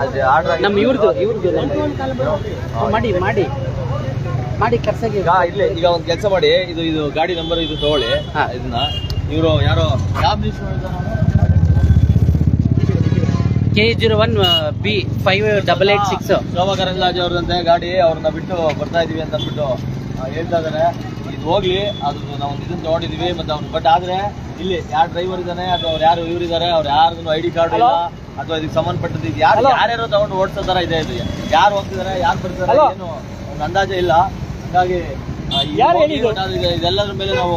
ಅದು ಆರ್ಡರ್ ನಮ್ಮ ಇವ್ರದ್ದು ಇವ್ರದ್ದು ಮಾಡಿ ಮಾಡಿ. ಮಾಡಿ ಕರ್ಸಾಗಿ ಈಗ ಇಲ್ಲೇ ಈಗ ಒಂದು ಕೆಲಸ ಮಾಡಿ ಇದು ಇದು ಗಾಡಿ ನಂಬರ್ ಇದು ತಗೊಳ್ಳಿ ಇದನ್ನ. ಇವರು ಯಾರೋ ಯಾವ K zero one B five double eight six Shobha Karandlaje ಅವ್ರದಂತೆ ಗಾಡಿ ಅವ್ರನ್ನ ಬಿಟ್ಟು ಬರ್ತಾ ಇದೀವಿ ಅಂತ ಅಂದ್ಬಿಟ್ಟು ಹೇಳ್ತಾ ಇದಾರೆ. ಇದು ಹೋಗ್ಲಿ ಅದು ನಾವು ಇದನ್ನ ತಗೊಂಡಿದೀವಿ ಮತ್ತೆ ಅವ್ನು ಬಟ್ ಆದ್ರೆ ಇಲ್ಲಿ ಯಾರು ಡ್ರೈವರ್ ಇದ್ದಾನೆ ಅಥವಾ ಅವ್ರು ಯಾರು ಇವ್ರು ಇದಾರೆ ಅವ್ರು ಯಾರಿಗೂ ಐ ಡಿ ಕಾರ್ಡ್ ಇಲ್ಲ ಅಥವಾ ಇದಕ್ಕೆ ಸಂಬಂಧಪಟ್ಟದ್ದು ಯಾರು ಯಾರ್ಯಾರು ತಗೊಂಡು ಓಡಿಸೋ ತರ ಇದೆ ಇದು. ಯಾರು ಹೋಗ್ತಿದಾರೆ ಯಾರು ಬರ್ತಾರೆ ಏನು ಒಂದು ಅಂದಾಜೆ ಇಲ್ಲ. ಹಾಗಾಗಿ ಯಾರು ಹೇಳಿದ್ರು ಹೇಳಿದ್ದು? ಒಟ್ಟಾರೆ ಇದೆ- ಇದೆಲ್ಲದ್ರ ಮೇಲೆ ನಾವು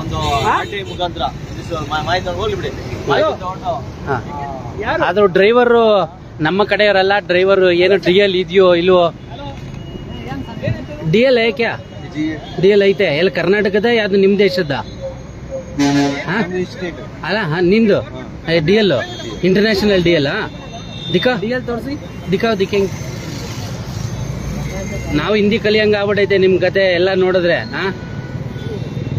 ಒಂದು ಮುಖಾಂತರ ಮಾಹಿತಿ ಹೋಗ್ಲಿ ಬಿಡಿ ಡ್ರೈವರು ನಮ್ಮ ಕಡೆಯವರಲ್ಲ ಡ್ರೈವರ್ ಏನು ಡಿ ಎಲ್ ಇದೆಯೋ ಇಲ್ವೋ? ಡಿ ಎಲ್ ಕ್ಯಾ? ಡಿ ಎಲ್ ಐತೆ. ಎಲ್ಲ ಕರ್ನಾಟಕದ ಯಾವ್ದು ನಿಮ್ ದೇಶದ? ಹಾ? ಅಲ್ಲ ಹಾ ನಿಂದು? D L international D L ದಿಕ್ಕಾ D L ತೋರಿಸಿ. ದಿಕ್ಕಾ ದಿಕ್ಕ ನಾವು ಹಿಂದಿ ಕಲಿಯಂಗ ಆಗ್ಬಿಟ್ಟೈತೆ ನಿಮ್ ಕತೆ ಎಲ್ಲ ನೋಡಿದ್ರೆ ಹಾ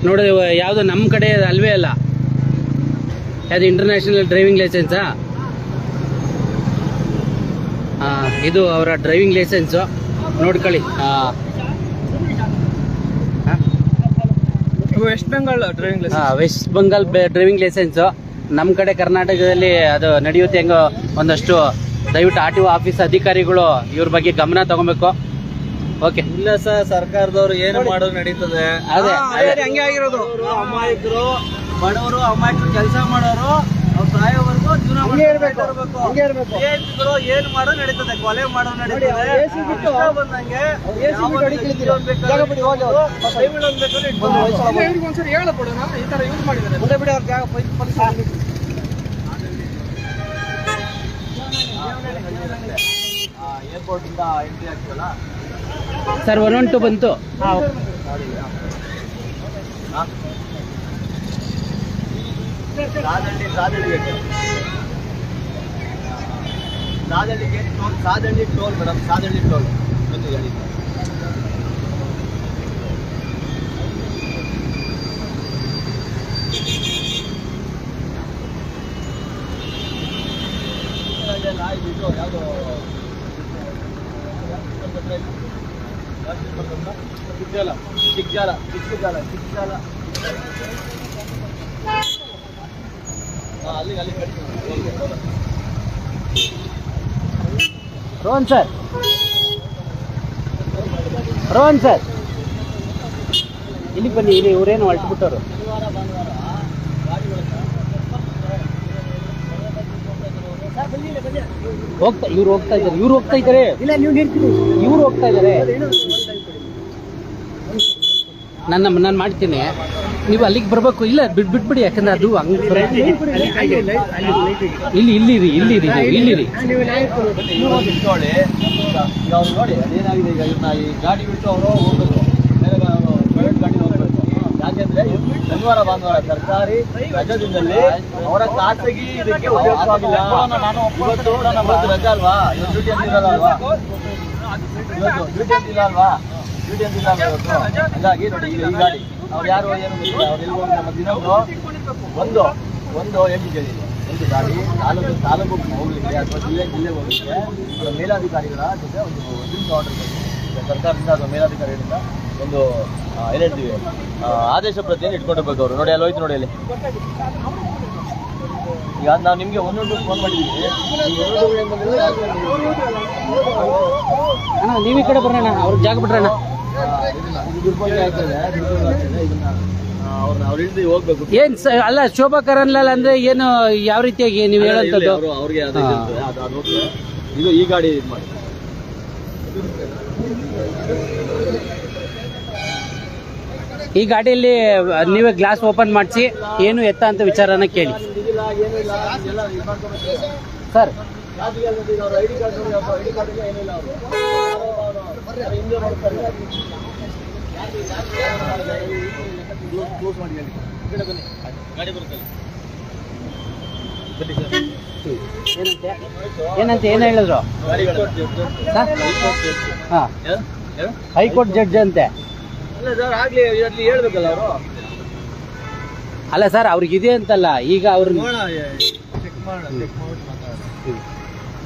ನೋಡಿ ಯಾವ್ದು ನಮ್ಮ ಕಡೆ ಅಲ್ವೇ ಅಲ್ಲ. ಯಾವ್ದು ಇಂಟರ್ನ್ಯಾಷನಲ್ ಡ್ರೈವಿಂಗ್ ಲೈಸೆನ್ಸಾ ಇದು ಅವರ ಡ್ರೈವಿಂಗ್ ಲೈಸೆನ್ಸು ನೋಡ್ಕೊಳ್ಳಿ. West Bengal driving licence West Bengal driving licence ನಮ್ಮ ಕಡೆ ಕರ್ನಾಟಕದಲ್ಲಿ ಅದು ನಡೆಯುತ್ತೆ ಹೆಂಗೋ ಒಂದಷ್ಟು ದಯವಿಟ್ಟು ಆರ್ ಟಿ ಒ ಆಫೀಸ್ ಅಧಿಕಾರಿಗಳು ಇವ್ರ ಬಗ್ಗೆ ಗಮನ ತಗೊಬೇಕು. ಓಕೆ ಇಲ್ಲ ಸರ್ ಸರ್ಕಾರದವ್ರು ಏನು ಮಾಡೋದು ನಡೀತದೆ. ಅದೇ ಅದೇ ಹಂಗೆ ಆಗಿರೋದು. ಅಮಾಯಕರು ಬಡವರು ಅಮಾಯಕರು ಕೆಲಸ ಮಾಡೋರು ಅವ್ರು ಸಾಯೋವರೆಗೂ ಜೀವನ ಹಂಗೆ ಇರ್ಬೇಕು. ಮಾಡ್ಕೊಂಡು ಹಂಗೆ ಇರ್ಬೇಕು. ಏನ್ ಮಾಡೋ ನಡೀತದೆ ಕೊಲೆ ಮಾಡೋ ನಡೀತದೆ. ಬಂದಂಗೆ ಒಂದ್ಸರಿ ಹೇಳಬಿಡೋಣ ಈ ತರ ಯೂಸ್ ಮಾಡಿದ್ದಾರೆ. ಮುಂದೆ ಬಿಡಿ ಅವ್ರ ಜಾಗ ಪೊಲೀಸ್ ಏರ್ಪೋರ್ಟ್ ಇಂದ ಎಂಟ್ರಿ ಆಗ್ತದಲ್ಲ? ಸರ್ ಒನ್ ಒನ್ ಟು ಬಂತು. Toll Sadahalli toll madam Sadahalli toll ಒಂದು ಯಾವುದು ಅಲ್ಲಿ ಕಟ್ಟಿ ರೋಹನ್ ಸರ್. ರೋಹನ್ ಸರ್. ಇಲ್ಲಿ ಬನ್ನಿ ಇಲ್ಲಿ ಇವರೇನು ಹೊರಟ್ಬಿಟ್ಟವ್ರು ಹೋಗ್ತಾ ಇವ್ರು ಹೋಗ್ತಾ ಇದ್ದಾರೆ. ಇವ್ರು ಹೋಗ್ತಾ ಇದ್ದಾರೆ. ಇಲ್ಲ ನೀವು ನಿಂತಿರಿ ಇವ್ರು ಹೋಗ್ತಾ ಇದ್ದಾರೆ. ನನ್ನ ನಾನು ಮಾಡ್ತೀನಿ. ನೀವು ಅಲ್ಲಿಗೆ ಬರಬೇಕು. ಇಲ್ಲ ಬಿಟ್ ಬಿಟ್ಬಿಡಿ ಯಾಕಂದ್ರೆ ಅದು ಹಂಗೆ ಇಲ್ಲಿ ಇಲ್ಲಿ ಇಲ್ಲಿರಿ. ಇಲ್ಲಿ ಇರಿ ನೀವು ಇಲ್ಲಿ ಇರಿ ನೋಡಿ ಅದೇನಾಗಿದೆ ಈಗ ಈ ಗಾಡಿ ಬಿಟ್ಟು ಅವರು ಹೋಗ್ಬೇಕು ಬೇರೆ ಪ್ರೈವೇಟ್ ಗಾಡಿ ಹೋಗ್ಬೇಕು ಯಾಕೆಂದ್ರೆ ಇವ್ರು ಶನಿವಾರ, ಭಾನುವಾರ ಸರ್ಕಾರಿ ರಜಾದಿನದಲ್ಲಿ ಅವರ ಖಾಸಗಿ ಇದಕ್ಕೆ ಉಪಯೋಗವಾಗಿಲ್ಲ ಇವತ್ತು ಇವತ್ತು ರಜಾ ಅಲ್ವಾ? ಡ್ಯೂಟಿ ಅಂತ ಇರಲ್ಲ ಅಲ್ವಾ? ಇವತ್ತು ಡ್ಯೂಟಿ ಅಂತ ಇಲ್ಲ ಅಲ್ವಾ? ಡ್ಯೂಟಿ ಅಂತ ಇಲ್ಲ ಇವತ್ತು? ಹಾಗಾಗಿ ನೋಡಿ, ಈಗ ಈ ಗಾಡಿ, ಅವ್ರು ಯಾರು ಏನು ಗೊತ್ತಿಲ್ಲ. ಅವ್ರು ಎಲ್ಲಿ ಹೋಗಿ ನಮ್ಮ ದಿನ ಒಂದು ಒಂದು ಜಿ ಒಂದು ಗಾಡಿ, ತಾಲೂಕು ತಾಲೂಕು ಹೋಗ್ಲಿಕ್ಕೆ ಅಥವಾ ಜಿಲ್ಲೆ ಜಿಲ್ಲೆಗೆ ಹೋಗ್ಲಿಕ್ಕೆ ಮೇಲಾಧಿಕಾರಿಗಳ ಜೊತೆ ಒಂದು ಒಂದು ಆರ್ಡರ್ ಸರ್ಕಾರದಿಂದ ಅಥವಾ ಮೇಲಾಧಿಕಾರಿಗಳಿಂದ ಒಂದು ಏನ್ ಹೇಳ್ತೀವಿ ಆದೇಶ ಪ್ರತಿಯನ್ನು ಇಟ್ಕೊಂಡಿರ್ಬೇಕು ಅವರು. ನೋಡಿ ಅಲ್ಲಿ ಹೋಯ್ತು ನೋಡಿ ಅಲ್ಲಿ. ಈಗ ನಾವು ನಿಮಗೆ ಒಂದೊಂದು ಫೋನ್ ಮಾಡಿದ್ದೀವಿ ನೀವು ಈ ಕಡೆ ಬರೋಣ ಅವ್ರಿಗೆ ಜಾಗ ಅವ್ರ ಏನ್ ಅಲ್ಲ ಶೋಭಾ ಕರನ್ಲಾಲ್ ಅಂದ್ರೆ ಏನು ಯಾವ ರೀತಿಯಾಗಿ ನೀವು ಹೇಳಂತದ್ದು ಅವರು ಇದು ಈ ಗಾಡಿ ಇದು ಮಾಡಿ. ಈ ಗಾಡಿಯಲ್ಲಿ ನೀವೇ ಗ್ಲಾಸ್ ಓಪನ್ ಮಾಡಿಸಿ, ಏನು ಎತ್ತ ಅಂತ ವಿಚಾರನ ಕೇಳಿ. ಸರ್. ಏನಂತೆ, ಏನು ಹೇಳಿದ್ರು? ಹೈಕೋರ್ಟ್ ಜಡ್ಜ್ ಅಂತೆ. ಅಲ್ಲ ಸರ್ ಆಗ್ಲಿ ಅಲ್ಲಿ ಹೇಳ್ಬೇಕಲ್ಲ ಅವರು. ಅಲ್ಲ ಸರ್ ಅವ್ರಿಗೆ ಇದೆ ಅಂತಲ್ಲ ಈಗ ಅವ್ರು ಚೆಕ್ ಮಾಡೋಣ ಚೆಕ್ ಮಾಡಿ ಮಾತಾಡೋಣ.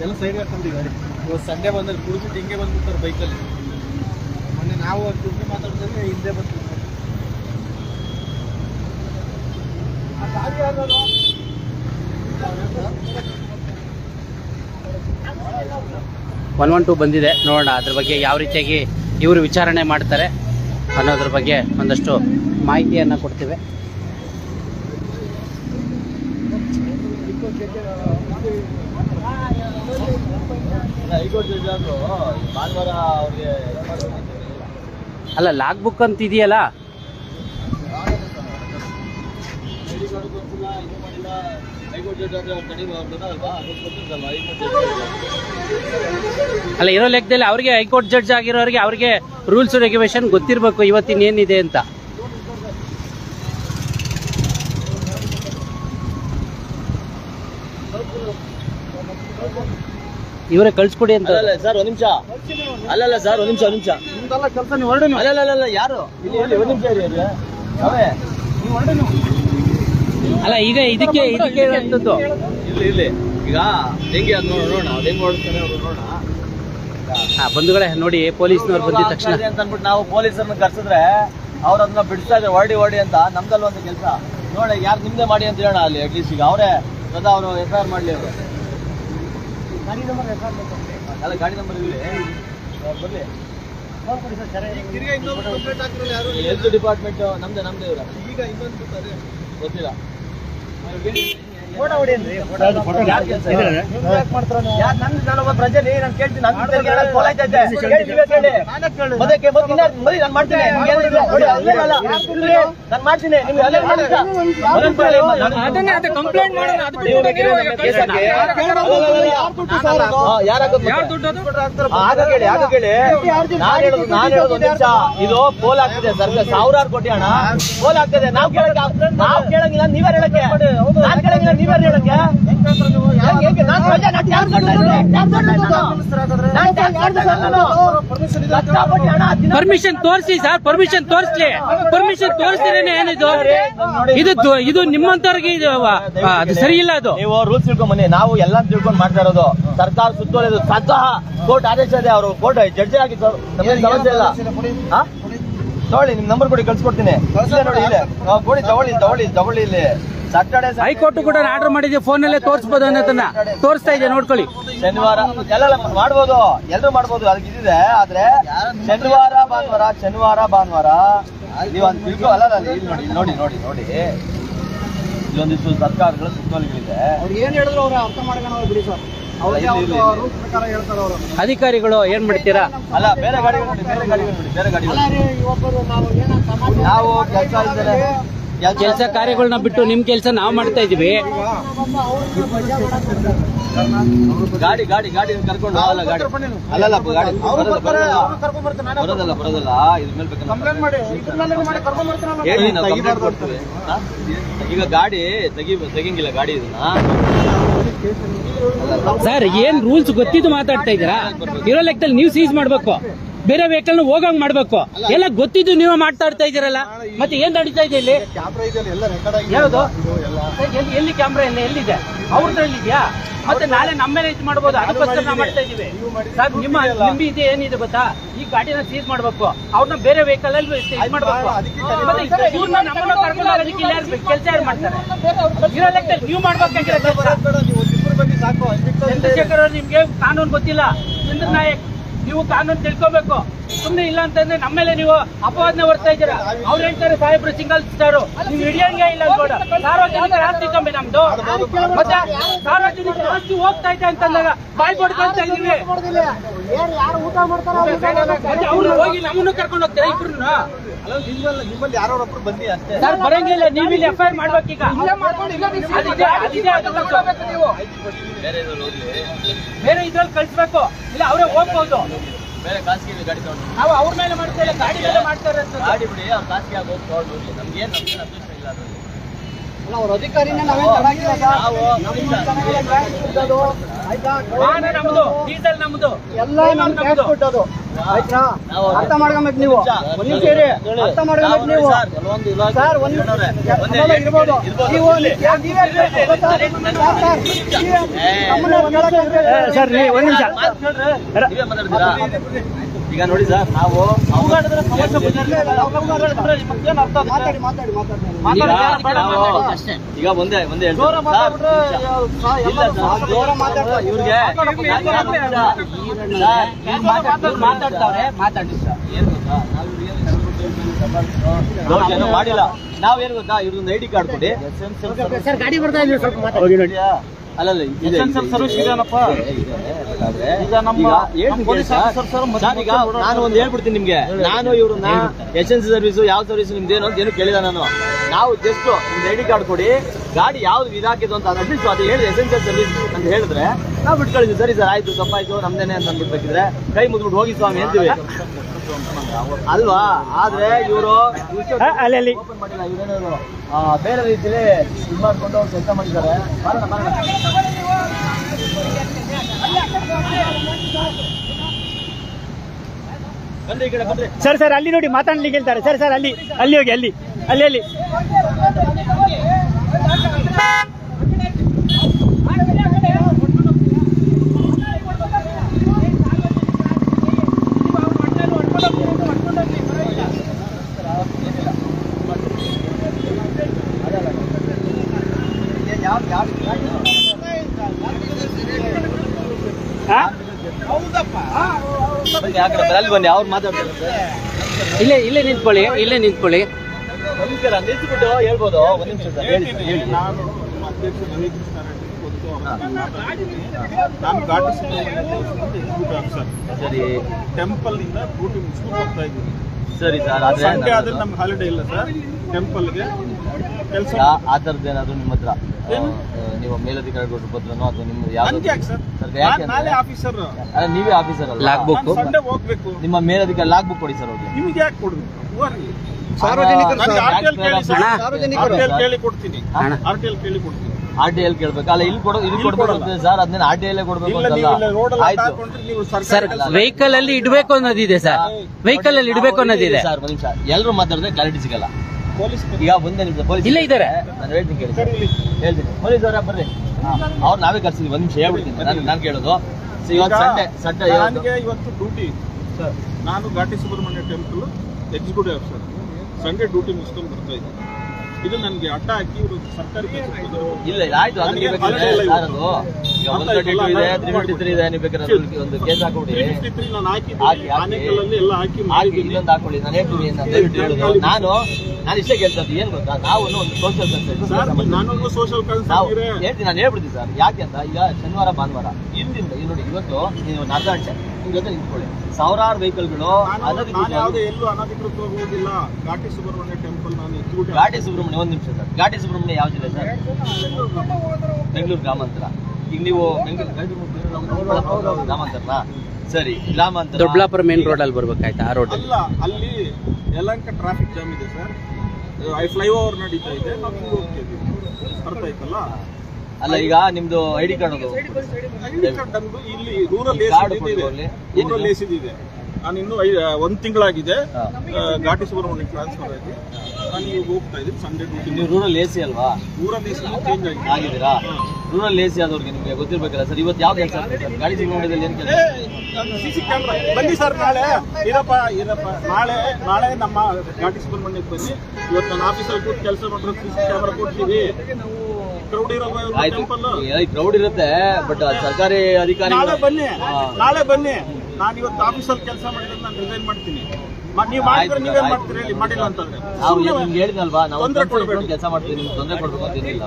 ಎಲ್ಲ ಸೈಡ್ ಹಾಕೊಂಡು ಗಾಡಿ ಇವತ್ತು ಸಂಡೇ ಬಂದಲ್ಲಿ ಕುಡಿದ್ಬಿಟ್ಟು ಹಿಂಗೆ ಬಂದ್ಬಿಡ್ತಾರೆ ಬೈಕಲ್ಲಿ ಮೊನ್ನೆ ನಾವು ಕುಡಿದು ಮಾತಾಡಿದ್ರೆ ಹಿಂದೆ ಬಂದು ಒನ್ ಒನ್ ಟು ಬಂದಿದೆ ನೋಡೋಣ ಅದ್ರ ಬಗ್ಗೆ ಯಾವ ರೀತಿಯಾಗಿ ಇವರು ವಿಚಾರಣೆ ಮಾಡ್ತಾರೆ. ಅನ್ನೋದ್ರ ಬಗ್ಗೆ ಒಂದಷ್ಟು ಮಾಹಿತಿಯನ್ನು ಕೊಡ್ತೀವಿ. ಅಲ್ಲ ಲಾಗ್ ಬುಕ್ ಅಂತ ಇದೆಯಲ್ಲ? ಅಲ್ಲ ಇರೋ ಲೆಕ್ಕದಲ್ಲಿ ಅವ್ರಿಗೆ ಹೈಕೋರ್ಟ್ ಜಡ್ಜ್ ಆಗಿರೋರಿಗೆ ಅವ್ರಿಗೆ ರೂಲ್ಸ್ ರೆಗ್ಯುಲೇಷನ್ ಗೊತ್ತಿರಬೇಕು ಇವತ್ತಿನ ಏನಿದೆ ಅಂತ. ಇವರೇ ಕಳ್ಸ್ಕೊಡಿ ಅಂತ. ಅಲ್ಲ ಸರ್ ಒಂದ್ ನಿಮಿಷ. ಅಲ್ಲಲ್ಲ ಸರ್ ಒಂದ್ ನಿಮಿಷ ಒಂದ್ ನಿಮಿಷ. ಕೆಲಸ ನೀವು ಹೊರಡಿ ನೀವು ಅಲ್ಲಲ್ಲ ಅಲ್ಲ ಯಾರು ಒಂದ್ ನಿಮಿಷ ಇರಿ ಅಲ್ಲಿ. ಅವೇ ನೀವು ಹೊರಡಿ ನೀವು ಅಲ್ಲ ಈಗ ಇದಕ್ಕೆ ಇದಕ್ಕೆ ಇಲ್ಲಿ ಇಲ್ಲಿ. ಈಗ ಹೆಂಗೆ ಅದು ನೋಡೋಣ ನೋಡೋಣ. ಮಾಡ್ತಾರೆ ಹೆಂಗ್ ಓಡಿಸ್ತಾರೆ ಅವ್ರು ನೋಡೋಣ. ಹಾ ಬಂಧುಗಳೇ ನೋಡಿ ಪೊಲೀಸ್ನವ್ರು ಬಂದಿದ ತಕ್ಷಣ. ಅಂತ ಅಂದ್ಬಿಟ್ಟು ನಾವು ಪೊಲೀಸರನ್ನ ಕರ್ಸಿದ್ರೆ ಅವ್ರು ಅದನ್ನ ಬಿಡಿಸ್ತಾ ಇದ್ರೆ ಹೊರಡಿ ಹೊರಡಿ ಅಂತ ನಮ್ದಲ್ಲ ಒಂದು ಕೆಲಸ. ನೋಡಿ ಯಾರು ನಿಮ್ದೆ ಮಾಡಿ ಅಂತ ಹೇಳೋಣ ಅಲ್ಲಿ ಅಟ್ಲೀಸ್ಟ್ ಈಗ ಅವರೇ. ಸದಾ ಅವರು ಎಫ್ ಐ ಆರ್ ಮಾಡಲಿ ಅವರು. ಗಾಡಿ ನಂಬರ್ ಅಲ್ಲ ಗಾಡಿ ನಂಬರ್ ಇಲ್ಲಿ ಬರಲಿ. ಹೆಲ್ತ್ ಡಿಪಾರ್ಟ್ಮೆಂಟ್ ನಮ್ದೇ ನಮ್ದೇ ಇವ್ರ. ಈಗ ಗೊತ್ತಿಲ್ಲ. Okay. ಫೋಟೋ ಹೊಡಿಯನ್ರಿ ಫೋಟೋ ಯಾರ್ ಕೆಲ್ಸ? ಮಾಡ್ತಾರ. ನೀವು ಯಾರ್ ನನ್ ನಾನೊಬ್ಬ ಪ್ರಜೆನಿ ನಾನು ಕೇಳ್ತೀನಿ. ನನ್ನ ಜೊತೆಗೆ ಹೇಳಕ್ ಕೋಲ ಐತೈತೆ. ಕೇಳಿ ನೀವೇ ಕೇಳಿ. ಮತ್ತೆ ಕೆ- ಮತ್ತೆ ಇನ್ನ ಮರಿ ನಾನು ಮಾಡ್ತೀನಿ. ನಿಮ್ಗೆ ಏನಿಲ್ಲ. ನೋಡಿ, ಅಲ್ಲೇನಲ್ಲ. ಇಲ್ರಿ, ನಾನು ಮಾಡ್ತೀನಿ. ನಿಮ್ಗೆ ಅಲ್ಲೇ ಮಾಡಿ ಅಂತ. ಒಂದೊಂದ್ ಸಲ ನಾನು- ಅದನ್ನೇ ಅದೇ ಕಂಪ್ಲೇಂಟ್ ಮಾಡೋಣ ಅದು ನೀವು ಬಿಟ್ಟು ಬೇಕಿದ್ರೆ ನೀವು ನಮ್ಮ ಕೇಸ್ ಹಾಕಿ. ಯಾರು ಕೇಳೋದು? ಹಾ, ಯಾರ್ ಹಾಕೋದು ಯಾರು ಮತ್ತೆ? ದುಡ್ಡು ಆಗ ಕೇಳಿ ಆಗ ಕೇಳಿ. ನಾನು ಹೇಳೋದು ನಾನು ಹೇಳೋದು ಒಂದ್ ನಿಮಿಷ. ಇದು ಪೋಲ್ ಆಗ್ತಿದೆ ಸರ್ ಸಾವಿರಾರು ಕೋಟಿ ಹಣ. ಪೋಲ್ ಆಗ್ತದೆ. ನಾವು ಕೇಳಕ್ಕೆ ನಾವು ಕೇಳಂಗಿಲ್ಲ ನೀವೇ ಹೇಳಕ್ಕೆ. ನಾನ್ ಕೇಳಂಗಿಲ್ಲ ಹೇಳಕ್ಕೆ? ಪರ್ಮಿಷನ್ ತೋರಿಸಿ ಸರ್ ಪರ್ಮಿಷನ್ ತೋರಿಸ್ಲಿ. ಪರ್ಮಿಷನ್ ತೋರಿಸ್ತೀರೇನೆ ಏನಿದು? ಇದು ಇದು ನಿಮ್ಮಂತವ್ರಿಗೆ ಇದು ಅದು ಸರಿ ಇಲ್ಲ ಅದು. ನೀವು ರೂಲ್ಸ್ ತಿಳ್ಕೊಂಡ್ ಬನ್ನಿ ನಾವು ಎಲ್ಲ ತಿಳ್ಕೊಂಡು ಮಾಡ್ತಾ ಇರೋದು. ಸರ್ಕಾರ ಸುತ್ತೋಲೆದು ಸ್ವತಃ ಕೋರ್ಟ್ ಆದೇಶ ಇದೆ ಅವರು. ಕೋರ್ಟ್ ಜಡ್ಜ್ ಆಗಿ ಸ- ಸಮಸ್ಯೆ ಇಲ್ಲ. ಹಾ? ತಗೊಳ್ಳಿ ನಿಮ್ ನಂಬರ್ ಕೊಡಿ ಕಳ್ಸಿಕೊಡ್ತೀನಿ. ನೋಡಿ ಇಲ್ಲೇ. ಕೊಡಿ ತಗೊಳ್ಳಿ ತಗೊಳ್ಳಿ ತಗೊಳ್ಳಿ ಇಲ್ಲಿ. ಹೈಕೋರ್ಟ್ ಕೂಡ ಆರ್ಡರ್ ಮಾಡಿದ್ವಿ. ಫೋನಲ್ಲೇ ತೋರಿಸಬಹುದು ಅನ್ನೋದನ್ನ ತೋರಿಸ್ತಾ ಇದೆ ನೋಡ್ಕೊಳ್ಳಿ. ಶನಿವಾರ ಎಲ್ಲ ಮಾಡ್ಬೋದು. ಎಲ್ಲರೂ ಮಾಡ್ಬೋದು. ಅದಕ್ಕೆ ಇದಿದೆ. ಆದ್ರೆ ಶನಿವಾರ ಭಾನುವಾರ ಶನಿವಾರ ಭಾನುವಾರ ನೀವು ಒಂದು ತಿಳ್ಕೊ ಅಲ್ಲ ಅಲ್ಲ, ಇಲ್ಲಿ ನೋಡಿ ಇಲ್ಲಿ ನೋಡಿ ನೋಡಿ ನೋಡಿ. ಇಲ್ಲೊಂದಿಷ್ಟು ಸರ್ಕಾರಗಳ ಸುತ್ತೋಲೆಗಳಿದೆ. ಅವ್ರು ಏನ್ ಹೇಳಿದ್ರು ಅವ್ರು ಅರ್ಥ ಮಾಡ್ಕೊಂಡು ಬಿಡಿ ಸರ್. ಅಧಿಕಾರಿಗಳು ಏನ್ ಮಾಡ್ತೀರಾ? ಅಲ್ಲ ಬೇರೆ ಗಾಡಿಗಳು ನೋಡಿ ಬೇರೆ ಗಾಡಿಗಳು ನೋಡಿ ಬೇರೆ ಗಾಡಿಗಳು ಅಲ್ಲ ಒಬ್ಬರು ನಾವು ಏನೋ ಸಮಾಜ ನಾವು ಕೆಲಸ ಇಲ್ದರೆ ಕೆಲಸ ಕಾರ್ಯಗಳನ್ನ ಬಿಟ್ಟು ನಿಮ್ ಕೆಲಸ ನಾವು ಮಾಡ್ತಾ ಇದೀವಿ. ಗಾಡಿ ಗಾಡಿ ಗಾಡಿ ಕರ್ಕೊಂಡು ಹೋಗಲ್ಲ ಗಾಡಿ. ಅಲ್ಲಲ್ಲ ಗಾಡಿ ಬರೋದಲ್ಲ ಬರೋದಲ್ಲ. ಇದ್ರ ಮೇಲೆ ಬೇಕಂದ್ರೆ ಇದ್ರ? ಈಗ ಗಾಡಿ ತೆಗಿ ತೆಗಿಂಗಿಲ್ಲ ಗಾಡಿ ಇದನ್ನ. ಸರ್ ಏನ್ ರೂಲ್ಸ್ ಗೊತ್ತಿದ್ದು ಮಾತಾಡ್ತಾ ಇದ್ದೀರಾ? ಇರೋ ಲೆಕ್ಕದಲ್ಲಿ ನೀವು ಸೀಸ್ ಮಾಡ್ಬೇಕು. ಬೇರೆ ವೆಹಿಕಲ್ ಹೋಗಂಗ್ ಮಾಡ್ಬೇಕು. ಎಲ್ಲ ಗೊತ್ತಿದ್ದು ನೀವು ಇರ್ತಾ ಇದೀರಲ್ಲ ಮತ್ತೆ ಏನ್ ನಡೀತಾ ಇದೆ ಇಲ್ಲಿ? ಯಾವುದು? ಎಲ್ಲಿ- ಎಲ್ಲಿ ಕ್ಯಾಮ್ರಾ ಇಲ್ಲ ಎಲ್ಲಿದೆ? ಅವ್ರದ್ರಲ್ಲಿ ಇದೆಯಾ? ಮತ್ತೆ ನಾಳೆ ನಮ್ಮ ಮೇಲೆ ಇದು ಮಾಡ್ಬೋದು ಅದಕ್ಕೋಸ್ಕರ ನಾವು ಮಾಡ್ತಾ ಇದೀವಿ ಸರ್ ನಿಮ್ಮ ನಿಮ್ಮ ಇದೆ ಏನಿದೆ ಗೊತ್ತಾ? ಈ ಗಾಡಿನ ಸೀಸ್ ಮಾಡ್ಬೇಕು. ಅವ್ರನ್ನ ಬೇರೆ ವೆಹಿಕಲ್ ಅಲ್ಲಿ ಇದು ಮಾಡ್ಬೇಕು. ಮತ್ತೆ ಇವ್ರನ್ನ ನಮ್ಮನ್ನ ಕರ್ಕೊಂಡು ಹೋಗೋದಕ್ಕೆ ಇಲ್ಲಿ ಯಾರು ಕೆಲಸ ಯಾರು ಮಾಡ್ತಾರೆ? ಇರೋ ಲೆಕ್ಕದಲ್ಲಿ ನೀವು ಮಾಡ್ಬೇಕಾಗಿರೋ ಕೆಲಸ? ಚಂದ್ರಶೇಖರ್ ಅವ್ರು ನಿಮ್ಗೆ ಕಾನೂನು ಗೊತ್ತಿಲ್ಲ. ಚಂದ್ರ ನಾಯಕ್ ನೀವು ಕಾನೂನು ತಿಳ್ಕೊಬೇಕು. ಸುಮ್ಮನೆ ಇಲ್ಲ ಅಂತಂದ್ರೆ ನಮ್ಮ ಮೇಲೆ ನೀವು ಅಪವಾದನೆ ಹೊರ್ತಾ ಇದ್ದೀರಾ? ಅವ್ರು ಹೇಳ್ತಾರೆ ಸಾಹೇಬ್ರು ಸಿಂಗಲ್ ಸ್ಟಾರು ನೀವು ಹಿಡಿಯಂಗೆ ಇಲ್ಲ ಅನ್ಕೋಡ ಸಾರ್ವಜನಿಕ ಆಸ್ತಿ ಕಮ್ಮಿ ನಮ್ದು. ಮತ್ತೆ ಸಾರ್ವಜನಿಕ ಆಸ್ತಿ ಹೋಗ್ತಾ ಇದೆ ಅಂತಂದಾಗ ಬಾಯ್ ಪಡ್ಕೊಂತ ಇದೀವಿ ಅವ್ರು? ಹೋಗಿ ನಮ್ಮನ್ನು ಕರ್ಕೊಂಡು ಹೋಗ್ತಾರೆ ಇಬ್ರು ನಿಮ್ಮಲ್ಲಿ ಯಾರೊಬ್ರು ಬಂದಿ ಅಷ್ಟೇ. ಸರ್ ಬರಂಗಿಲ್ಲ ನೀವು ಇಲ್ಲಿ ಎಫ್ ಐ ಆರ್ ನೀವು. ಬೇರೆ ಇದ್ರಲ್ಲಿ ಕಳಿಸ್ಬೇಕು ಬೇರೆ ಇದ್ರಲ್ಲಿ ಕಳ್ಸ್ಬೇಕು. ಇಲ್ಲ ಅವರೇ ಹೋಗ್ಬೋದು. ಬೇರೆ ಖಾಸಗಿ ಗಾಡಿ ತಗೊಂಡು. ನಾವು ಅವ್ರ ಮೇಲೆ ಮಾಡ್ತಾ ಇಲ್ಲ ಗಾಡಿ ಮೇಲೆ ಮಾಡ್ತಾರೆ ಅಂತ. ಗಾಡಿ ಬಿಡಿ ಅವ್ರು ಖಾಸಗಿ ಆಗಿ ಹೋಗಿ ತಗೊಂಡು ಹೋಗ್ಲಿ. ನಮ್ಗೇನು ನಮ್ಗೇನು ಅಭ್ಯಂತರ ಇಲ್ಲ ಅದ್ರಲ್ಲಿ. ಅವ್ರ ಅಧಿಕಾರಿನೇ ನಾವೇನ್ ಸರ್. ಡೀಸೆಲ್ ನಮ್ದು. ಎಲ್ಲ ನಮ್ ಟ್ಯಾಕ್ಸ್ ಕೊಟ್ಟದು ಆಯ್ತಾ? ನಾವು ಅರ್ಥ ಮಾಡ್ಕೊಬೇಕು ನೀವು. ಒಂದ್ ಇರಿ. ಅರ್ಥ ಮಾಡ್ಕೊಬೇಕು ನೀವು. ಸರ್ ಒಂದ್ ಇರ್ಬೋದು. ನೀವು? Sir, sir. ಸರ್. ಒಂದ್ ನಿಮಿಷ. ಈಗ ನೋಡಿ ಸರ್ ನಾವು ಈಗ ಒಂದೇ ಒಂದೇ. ಇವ್ರಿಗೆ ಮಾತಾಡ್ತಾವ್ರೆ ಮಾತಾಡಿ ಸರ್. ಏನ್ ಮಾಡಿಲ್ಲ. ನಾವೇನ್ ಗೊತ್ತಾ ಇವ್ರದ್ದು ಡಿ ಕಾರ್ಡ್ ಕೊಡಿ. ಸರ್ ಗಾಡಿ ಬರ್ತಾ ಇದ್ದೀವಿ ಸ್ವಲ್ಪ ಮಾತಾಡಿ. ಅಲ್ಲಲ್ಲ ಇದೆ. ಈಗ ನಾನು ಒಂದು ಹೇಳ್ಬಿಡ್ತೀನಿ ನಿಮ್ಗೆ. ನಾನು ಇವ್ರನ್ನ ಎಸ್ ಎನ್ ಸಿ ಸರ್ವಿಸ್ ಯಾವ ಸರ್ವಿಸ್ ನಿಮ್ದೇನು ಅಂತ ಏನು ಕೇಳಿದ ನಾನು. ನಾವು ಜಸ್ಟ್ ನಿಮ್ದು ಡಿ ಕಾರ್ಡ್ ಕೊಡಿ ಗಾಡಿ ಯಾವ್ದು ಇದಾಕಿದ್ದು ಅಂತ ಅಟ್ಲೀಸ್ಟ್ ಅದು ಹೇಳಿ ಎಸೆನ್ಷಿಯಲ್ ಸರ್ವಿಸ್ ಅಂತ ಹೇಳಿದ್ರೆ ನಾವು ಬಿಟ್ಕೊಳಿದ್ವಿ ಸರಿ ಸರ್ ಆಯ್ತು ತಪ್ಪಾಯ್ತು ನಮ್ದೇನೆ ಅಂತ ಅಂದ್ಬಿಟ್ಬೇಕಿದ್ರೆ ಕೈ ಮುಗಿದ್ಬಿಟ್ಟು ಹೋಗಿ ಸ್ವಾಮಿ ಅಂತೀವಿ ಅಲ್ವಾ? ಆದ್ರೆ ಇವರು ಅಲ್ಲಿ ಬೇರೆ ರೀತಿಲಿ ಇದು ಮಾಡ್ಕೊಂಡು ಅವ್ರು ಕೆಲಸ ಮಾಡಿದ್ದಾರೆ. ಸರ್ ಸರ್ ಅಲ್ಲಿ ನೋಡಿ ಮಾತಾಡ್ಲಿಕ್ಕೆ ಹೇಳ್ತಾರೆ. ಸರ್ ಸರ್ ಅಲ್ಲಿ ಅಲ್ಲಿ ಹೋಗಿ ಅಲ್ಲಿ ಅಲ್ಲಿ ಅಲ್ಲಿ. ಅಲ್ಲಿ ಬನ್ನಿ ಅವ್ರು ಮಾತಾಡ್ತಾರೆ. ಇಲ್ಲೇ ಇಲ್ಲೇ ನಿಂತ್ಕೊಳ್ಳಿ ಇಲ್ಲೇ ನಿಂತ್ಕೊಳ್ಳಿ. ನಿಂತ್ಬಿಟ್ಟು ಹೇಳ್ಬೋದು. ನಾನು ಸರ್. ಸರಿ. ಟೆಂಪಲ್ ಇಂದ ಮುಗಿಸ್ಕೊಂಡು ಹೋಗ್ತಾ ಇದ್ದೀನಿ. ಸರಿ ಸರ್ ಸಂಡೆ ಹಾಲಿಡೇ ಇಲ್ಲ ಸರ್. ಟೆಂಪಲ್ಗೆ ಕೆಲಸ ಆ ಥರದ್ದು ಏನಾದರೂ ನಿಮ್ಮ ಹತ್ರ? ಮೇಲಧಿಕಾರಿಗಳು ಅಥವಾ ನಿಮ್ಮ ಯಾವ್ದು ಯಾಕೆ ಸರ್? ಸರ್ ಯಾಕೆ ನಾಳೆ ಆಫೀಸರ್. ಅಲ್ಲ, ನೀವೇ ಆಫೀಸರ್ ಅಲ್ಲ Log book. ಸಂಡೇ ಹೋಗ್ಬೇಕು. ನಿಮ್ಮ ಮೇಲಧಿಕಾರಿ ಲಾಗ್ ಬುಕ್ ಕೊಡಿ ಸರ್ ಹೋಗಿ ನಿಮ್ಗೆ ಯಾಕೆ ಕೊಡ್ಬೇಕು. ಸಾರ್ವಜನಿಕರು ಕೇಳಿ ಕೇಳಿ ಕೊಡ್ತೀನಿ. ಆರ್ ಟಿ ಎಲ್ ಕೇಳ್ಬೇಕು. ಅಲ್ಲ ಇಲ್ಲಿ ಕೊಡೋ ಇಲ್ಲಿ ಕೊಡ್ಬೇಕು ಸರ್ ಅದನ್ನ ಆರ್ ಟಿ ಎಲ್ ಕೊಡ್ಬೇಕು ಆಯ್ತು. ಸರ್ ವೆಹಿಕಲ್ ಅಲ್ಲಿ ಇಡಬೇಕು ಅನ್ನೋದಿದೆ ಸರ್. ವೆಹಿಕಲ್ ಅಲ್ಲಿ ಇಡಬೇಕು ಅನ್ನೋದಿದೆ. ಸರ್ ಒಂದ್ ನಿಮಿಷ. ಎಲ್ಲರೂ ಮಾತಾಡಿದ್ರೆ ಕ್ಲಾರಿಟಿ ಸಿಗಲ್ಲ. ಈಗ ಒಂದೇ ನಿಮಿಷ ಪೊಲೀಸ್ ಇಲ್ಲೇ ಇದ್ದಾರೆ. ನಾನು ಹೇಳ್ತೀನಿ ಕೇಳಿ. ಸರ್ ಸರ್ ಇಲ್ಲಿ. ಹೇಳ್ತೀನಿ. ಪೊಲೀಸ್ ಅವರ ಬರ್ರಿ. ಅವ್ರು ನಾವೇ ಕರ್ಸಿದ್ವಿ ಒಂದ್ ನಿಮಿಷ ಹೇಳ್ಬಿಡ್ತೀನಿ. ನಾನು ನಾನು ಕೇಳೋದು. So, ಇವತ್ತು ಸಂಡೆ ಸಂಡೆ ನನಗೆ ಇವತ್ತು ಡ್ಯೂಟಿ ಸರ್ ನಾನು Ghati Subrahmanya temple executive officer Sunday duty ಮುಗಿಸ್ಕೊಂಡು ಬರ್ತಾ ಇದ್ದೀನಿ. ಇದು ನನಗೆ ಅಡ್ಡ ಹಾಕಿ ಇವರು ಸರ್ಕಾರಿ ಇಲ್ಲ ಆಯ್ತು ಒಂದು ಕೇಸ್ ಹಾಕೊಬಿಡಿ 353 ನಾನು ಹಾಕಿದ್ದೀನಿ. ಹಾಕಿ, ಹಾಕಿ. ಆನೆಕಲ್ಲಲ್ಲಿ ಎಲ್ಲ ಹಾಕಿ ಹಾಕೊಳ್ಳಿ ನಾನು ಹೇಳ್ತೀನಿ ನಾನು ದಯವಿಟ್ಟು ಹೇಳುದು ನಾನು ನಾನು ಇಷ್ಟೇ ಕೇಳ್ತದ್ದು ಏನ್ ಗೊತ್ತಾ? ನಾವು ಒಂದು ಸೋಷಿಯಲ್ ಸರ್ ನಾನೊಂದು ಸೋಷಿಯಲ್ ಕನ್ಸರ್ನ್ ಹೇಳ್ತೀನಿ ನಾನು ಹೇಳ್ಬಿಡ್ತೀನಿ ಸರ್ ಯಾಕೆ ಅಂತ? ಈಗ ಶನಿವಾರ ಭಾನುವಾರ ಇಂದಿಂದ ನೋಡಿ ಇವತ್ತು ನೀವು ಒಂದು ಅರ್ಧ ಅಂತ ಜೊತೆ ನಿಂತ್ಕೊಳ್ಳಿ. ಸಾವಿರಾರು ವೆಹಿಕಲ್ಗಳು ಯಾವುದೇ ಎಲ್ಲೂ ಅನಧಿಕೃತ ಹೋಗುವುದಿಲ್ಲ. ಘಾಟಿ ಸುಬ್ರಹ್ಮಣ್ಯ ಟೆಂಪಲ್ ನಾನು ಘಾಟಿ ಸುಬ್ರಹ್ಮಣ್ಯ ಒಂದು ನಿಮಿಷ ಸರ್. ಘಾಟಿ ಸುಬ್ರಹ್ಮಣ್ಯ ಯಾವ ಜಿಲ್ಲೆ ಸರ್? ಬೆಂಗಳೂರು ಗ್ರಾಮಾಂತರ. ಈಗ ನೀವು ಬೆಂಗಳೂರು ಗ್ರಾಮಾಂತರನಾ? ಸರಿ ಗ್ರಾಮಾಂತರ. ದೊಡ್ಡಬಳ್ಳಾಪುರ ಮೇನ್ ರೋಡ್ ಅಲ್ಲಿ ಬರ್ಬೇಕಾಯ್ತಾ ಆ ರೋಡ್ ಅಲ್ಲ? ಅಲ್ಲಿ ಯಲಂಕ ಟ್ರಾಫಿಕ್ ಜಾಮ್ ಇದೆ ಸರ್. ಐ ಫ್ಲೈಓವರ್ ನಡೀತಾ ಇದೆ. ನಾವು ಹೋಗ್ತಿದ್ದೀವಿ ಅರ್ಥ ಆಯ್ತಲ್ಲ? ಅಲ್ಲ ಈಗ ನಿಮ್ದು ಐ ಡಿ ಕಾರ್ಡ್ ಅದು. ಐಡಿ ಕಾರ್ಡ್ ನಮ್ದು ಇಲ್ಲಿ ರೂರಲ್ ಇದೆ ನಾನು ಇನ್ನು ಒಂದ್ ತಿಂಗಳಾಗಿದೆ. ಘಾಟಿ ಸುಬ್ರಹ್ಮಣ್ಯ ಟ್ರಾನ್ಸ್ಫರ್ ಆಗಿ. ನಾನು ಈಗ ಹೋಗ್ತಾ ಇದ್ದೀನಿ. ಸಂಡೇ ನೀವು ರೂರಲ್ ಎ ಸಿ ಅಲ್ವಾ? ರೂರಲ್ ಎಸಿ ಚೇಂಜ್ ಆಗಿದೆ. ಆಗಿದ್ದೀರಾ? ರೂರಲ್ ಎ ಸಿ ಆದವ್ರಿಗೆ ನಿಮಗೆ ಗೊತ್ತಿರ್ಬೇಕಲ್ಲ ಸರ್ ಇವತ್ತು ಯಾವ ಕೆಲಸ ಗಾಡಿ ಸುಬ್ರಹ್ಮಣ್ಯದಲ್ಲಿ ಏನು ಕೆಲಸ? ಸಿ ಸಿ ಕ್ಯಾಮ್ರಾ ಬನ್ನಿ ಸರ್ ನಾಳೆ. ಇರಪ್ಪ ಇರಪ್ಪ. ನಾಳೆ ನಾಳೆ ನಮ್ಮ ಘಾಟಿ ಸುಬ್ರಹ್ಮಣ್ಯಕ್ಕೆ ಬನ್ನಿ. ಇವತ್ತು ನಾನು ಆಫೀಸಲ್ಲಿ ಕೂತು ಕೆಲಸ ಮಾಡಿರೋ ಸಿ ಸಿ ಕ್ಯಾಮ್ರಾ ಕೊಡ್ತೀವಿ. ಕ್ರೌಡ್ ಇರುತ್ತೆ ಬಟ್ ಸರ್ಕಾರಿ ಅಧಿಕಾರಿ ನಾಳೆ ಬನ್ನಿ. ನಾಳೆ ಬನ್ನಿ. ನಾನು ಇವತ್ತು ಆಫೀಸಲ್ಲಿ ಕೆಲಸ ಮಾಡಿದ್ರೆ ನಾನು ರಿಸೈನ್ ಮಾಡ್ತೀನಿ. ನೀವು ಮಾಡಿದ್ರೆ ನೀವೇನ್. ಮಾಡ್ತೀರಿ ಹೇಳಿ ಮಾಡಿಲ್ಲ ಅಂತಂದ್ರೆ. ನಾವು ನಿಮ್ಗೆ ಹೇಳಿದ್ನಲ್ವಾ ನಾವು ತೊಂದ್ರೆ ಕೊಡ್ಬೇಡಿ. ಕೆಲಸ ಮಾಡ್ತೀವಿ ನಿಮ್ಗೆ ತೊಂದರೆ ಕೊಡ್ಬೇಕು ಅಂತ ಏನಿಲ್ಲ.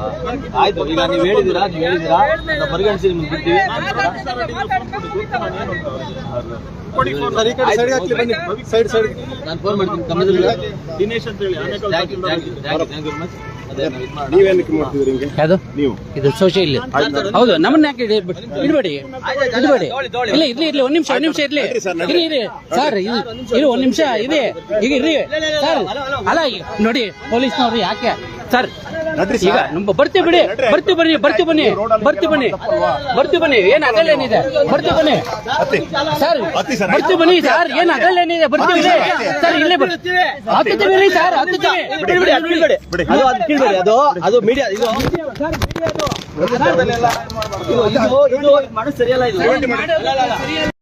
ಆಯ್ತು ಈಗ ನೀವು ಹೇಳಿದಿರಾ ನೀವು ಹೇಳಿದಿರಾ ನಾವು ಪರಿಗಣಿಸಿ ನಿಮ್ಗೆ ಬಿಡ್ತೀವಿ. ನಾನು ಫೋನ್ ಮಾಡ್ತೀನಿ ದಿನೇಶ್ ಅಂತ ಹೇಳಿ thank you thank you very much ಇದು ಯಾವುದು ನೀವು ಇದು ಸೋಷಿಯಲ್ ಹೌದು ನಮ್ಮನ್ನ ಯಾಕೆ ಇಡಬೇಡಿ ಇಡಬೇಡಿ ಇಲ್ಲ ಇರ್ಲಿ ಇರ್ಲಿ ಒಂದ್ ನಿಮಿಷ ಒಂದ್ ನಿಮಿಷ ಇರ್ಲಿ ಇರಿ ಇರಿ ಸರ್ ಇರಿ ಒಂದ್ ನಿಮಿಷ ಇರಿ ಈಗ ಇರ್ರಿ ಸರ್ ಅಲ್ಲ ನೋಡಿ ಪೊಲೀಸ್ನವ್ರು ಯಾಕೆ ಸರ್ ಈಗ ನಮ್ಮ ಬರ್ತೀವಿ ಬಿಡಿ ಬರ್ತಿ ಬನ್ನಿ ಬರ್ತಿ ಬನ್ನಿ ಬರ್ತಿ ಬನ್ನಿ ಬರ್ತಿ ಬನ್ನಿ ಏನ್ ಆಗಲ್ಲ ಏನಿದೆ ಬರ್ತಿ ಬನ್ನಿ ಸರ್ ಬರ್ತಿ ಬನ್ನಿ ಸರ್ ಏನ್ ಆಗಲ್ಲ ಏನಿದೆ ಬರ್ತೀವಿ ಸರ್ ಇಲ್ಲೇ ಬರ್ತೀವಿ ಸರ್ ಹತ್ತುತ್ತೀವಿ ಬಿಡಿ ಅದು ಅದು ಅದು ಕೀಳ್ಬೇಡಿ ಅದು ಅದು ಮೀಡಿಯಾ ಇದು ಇದು ಇದು ಸರಿಯಲ್ಲ ಇದು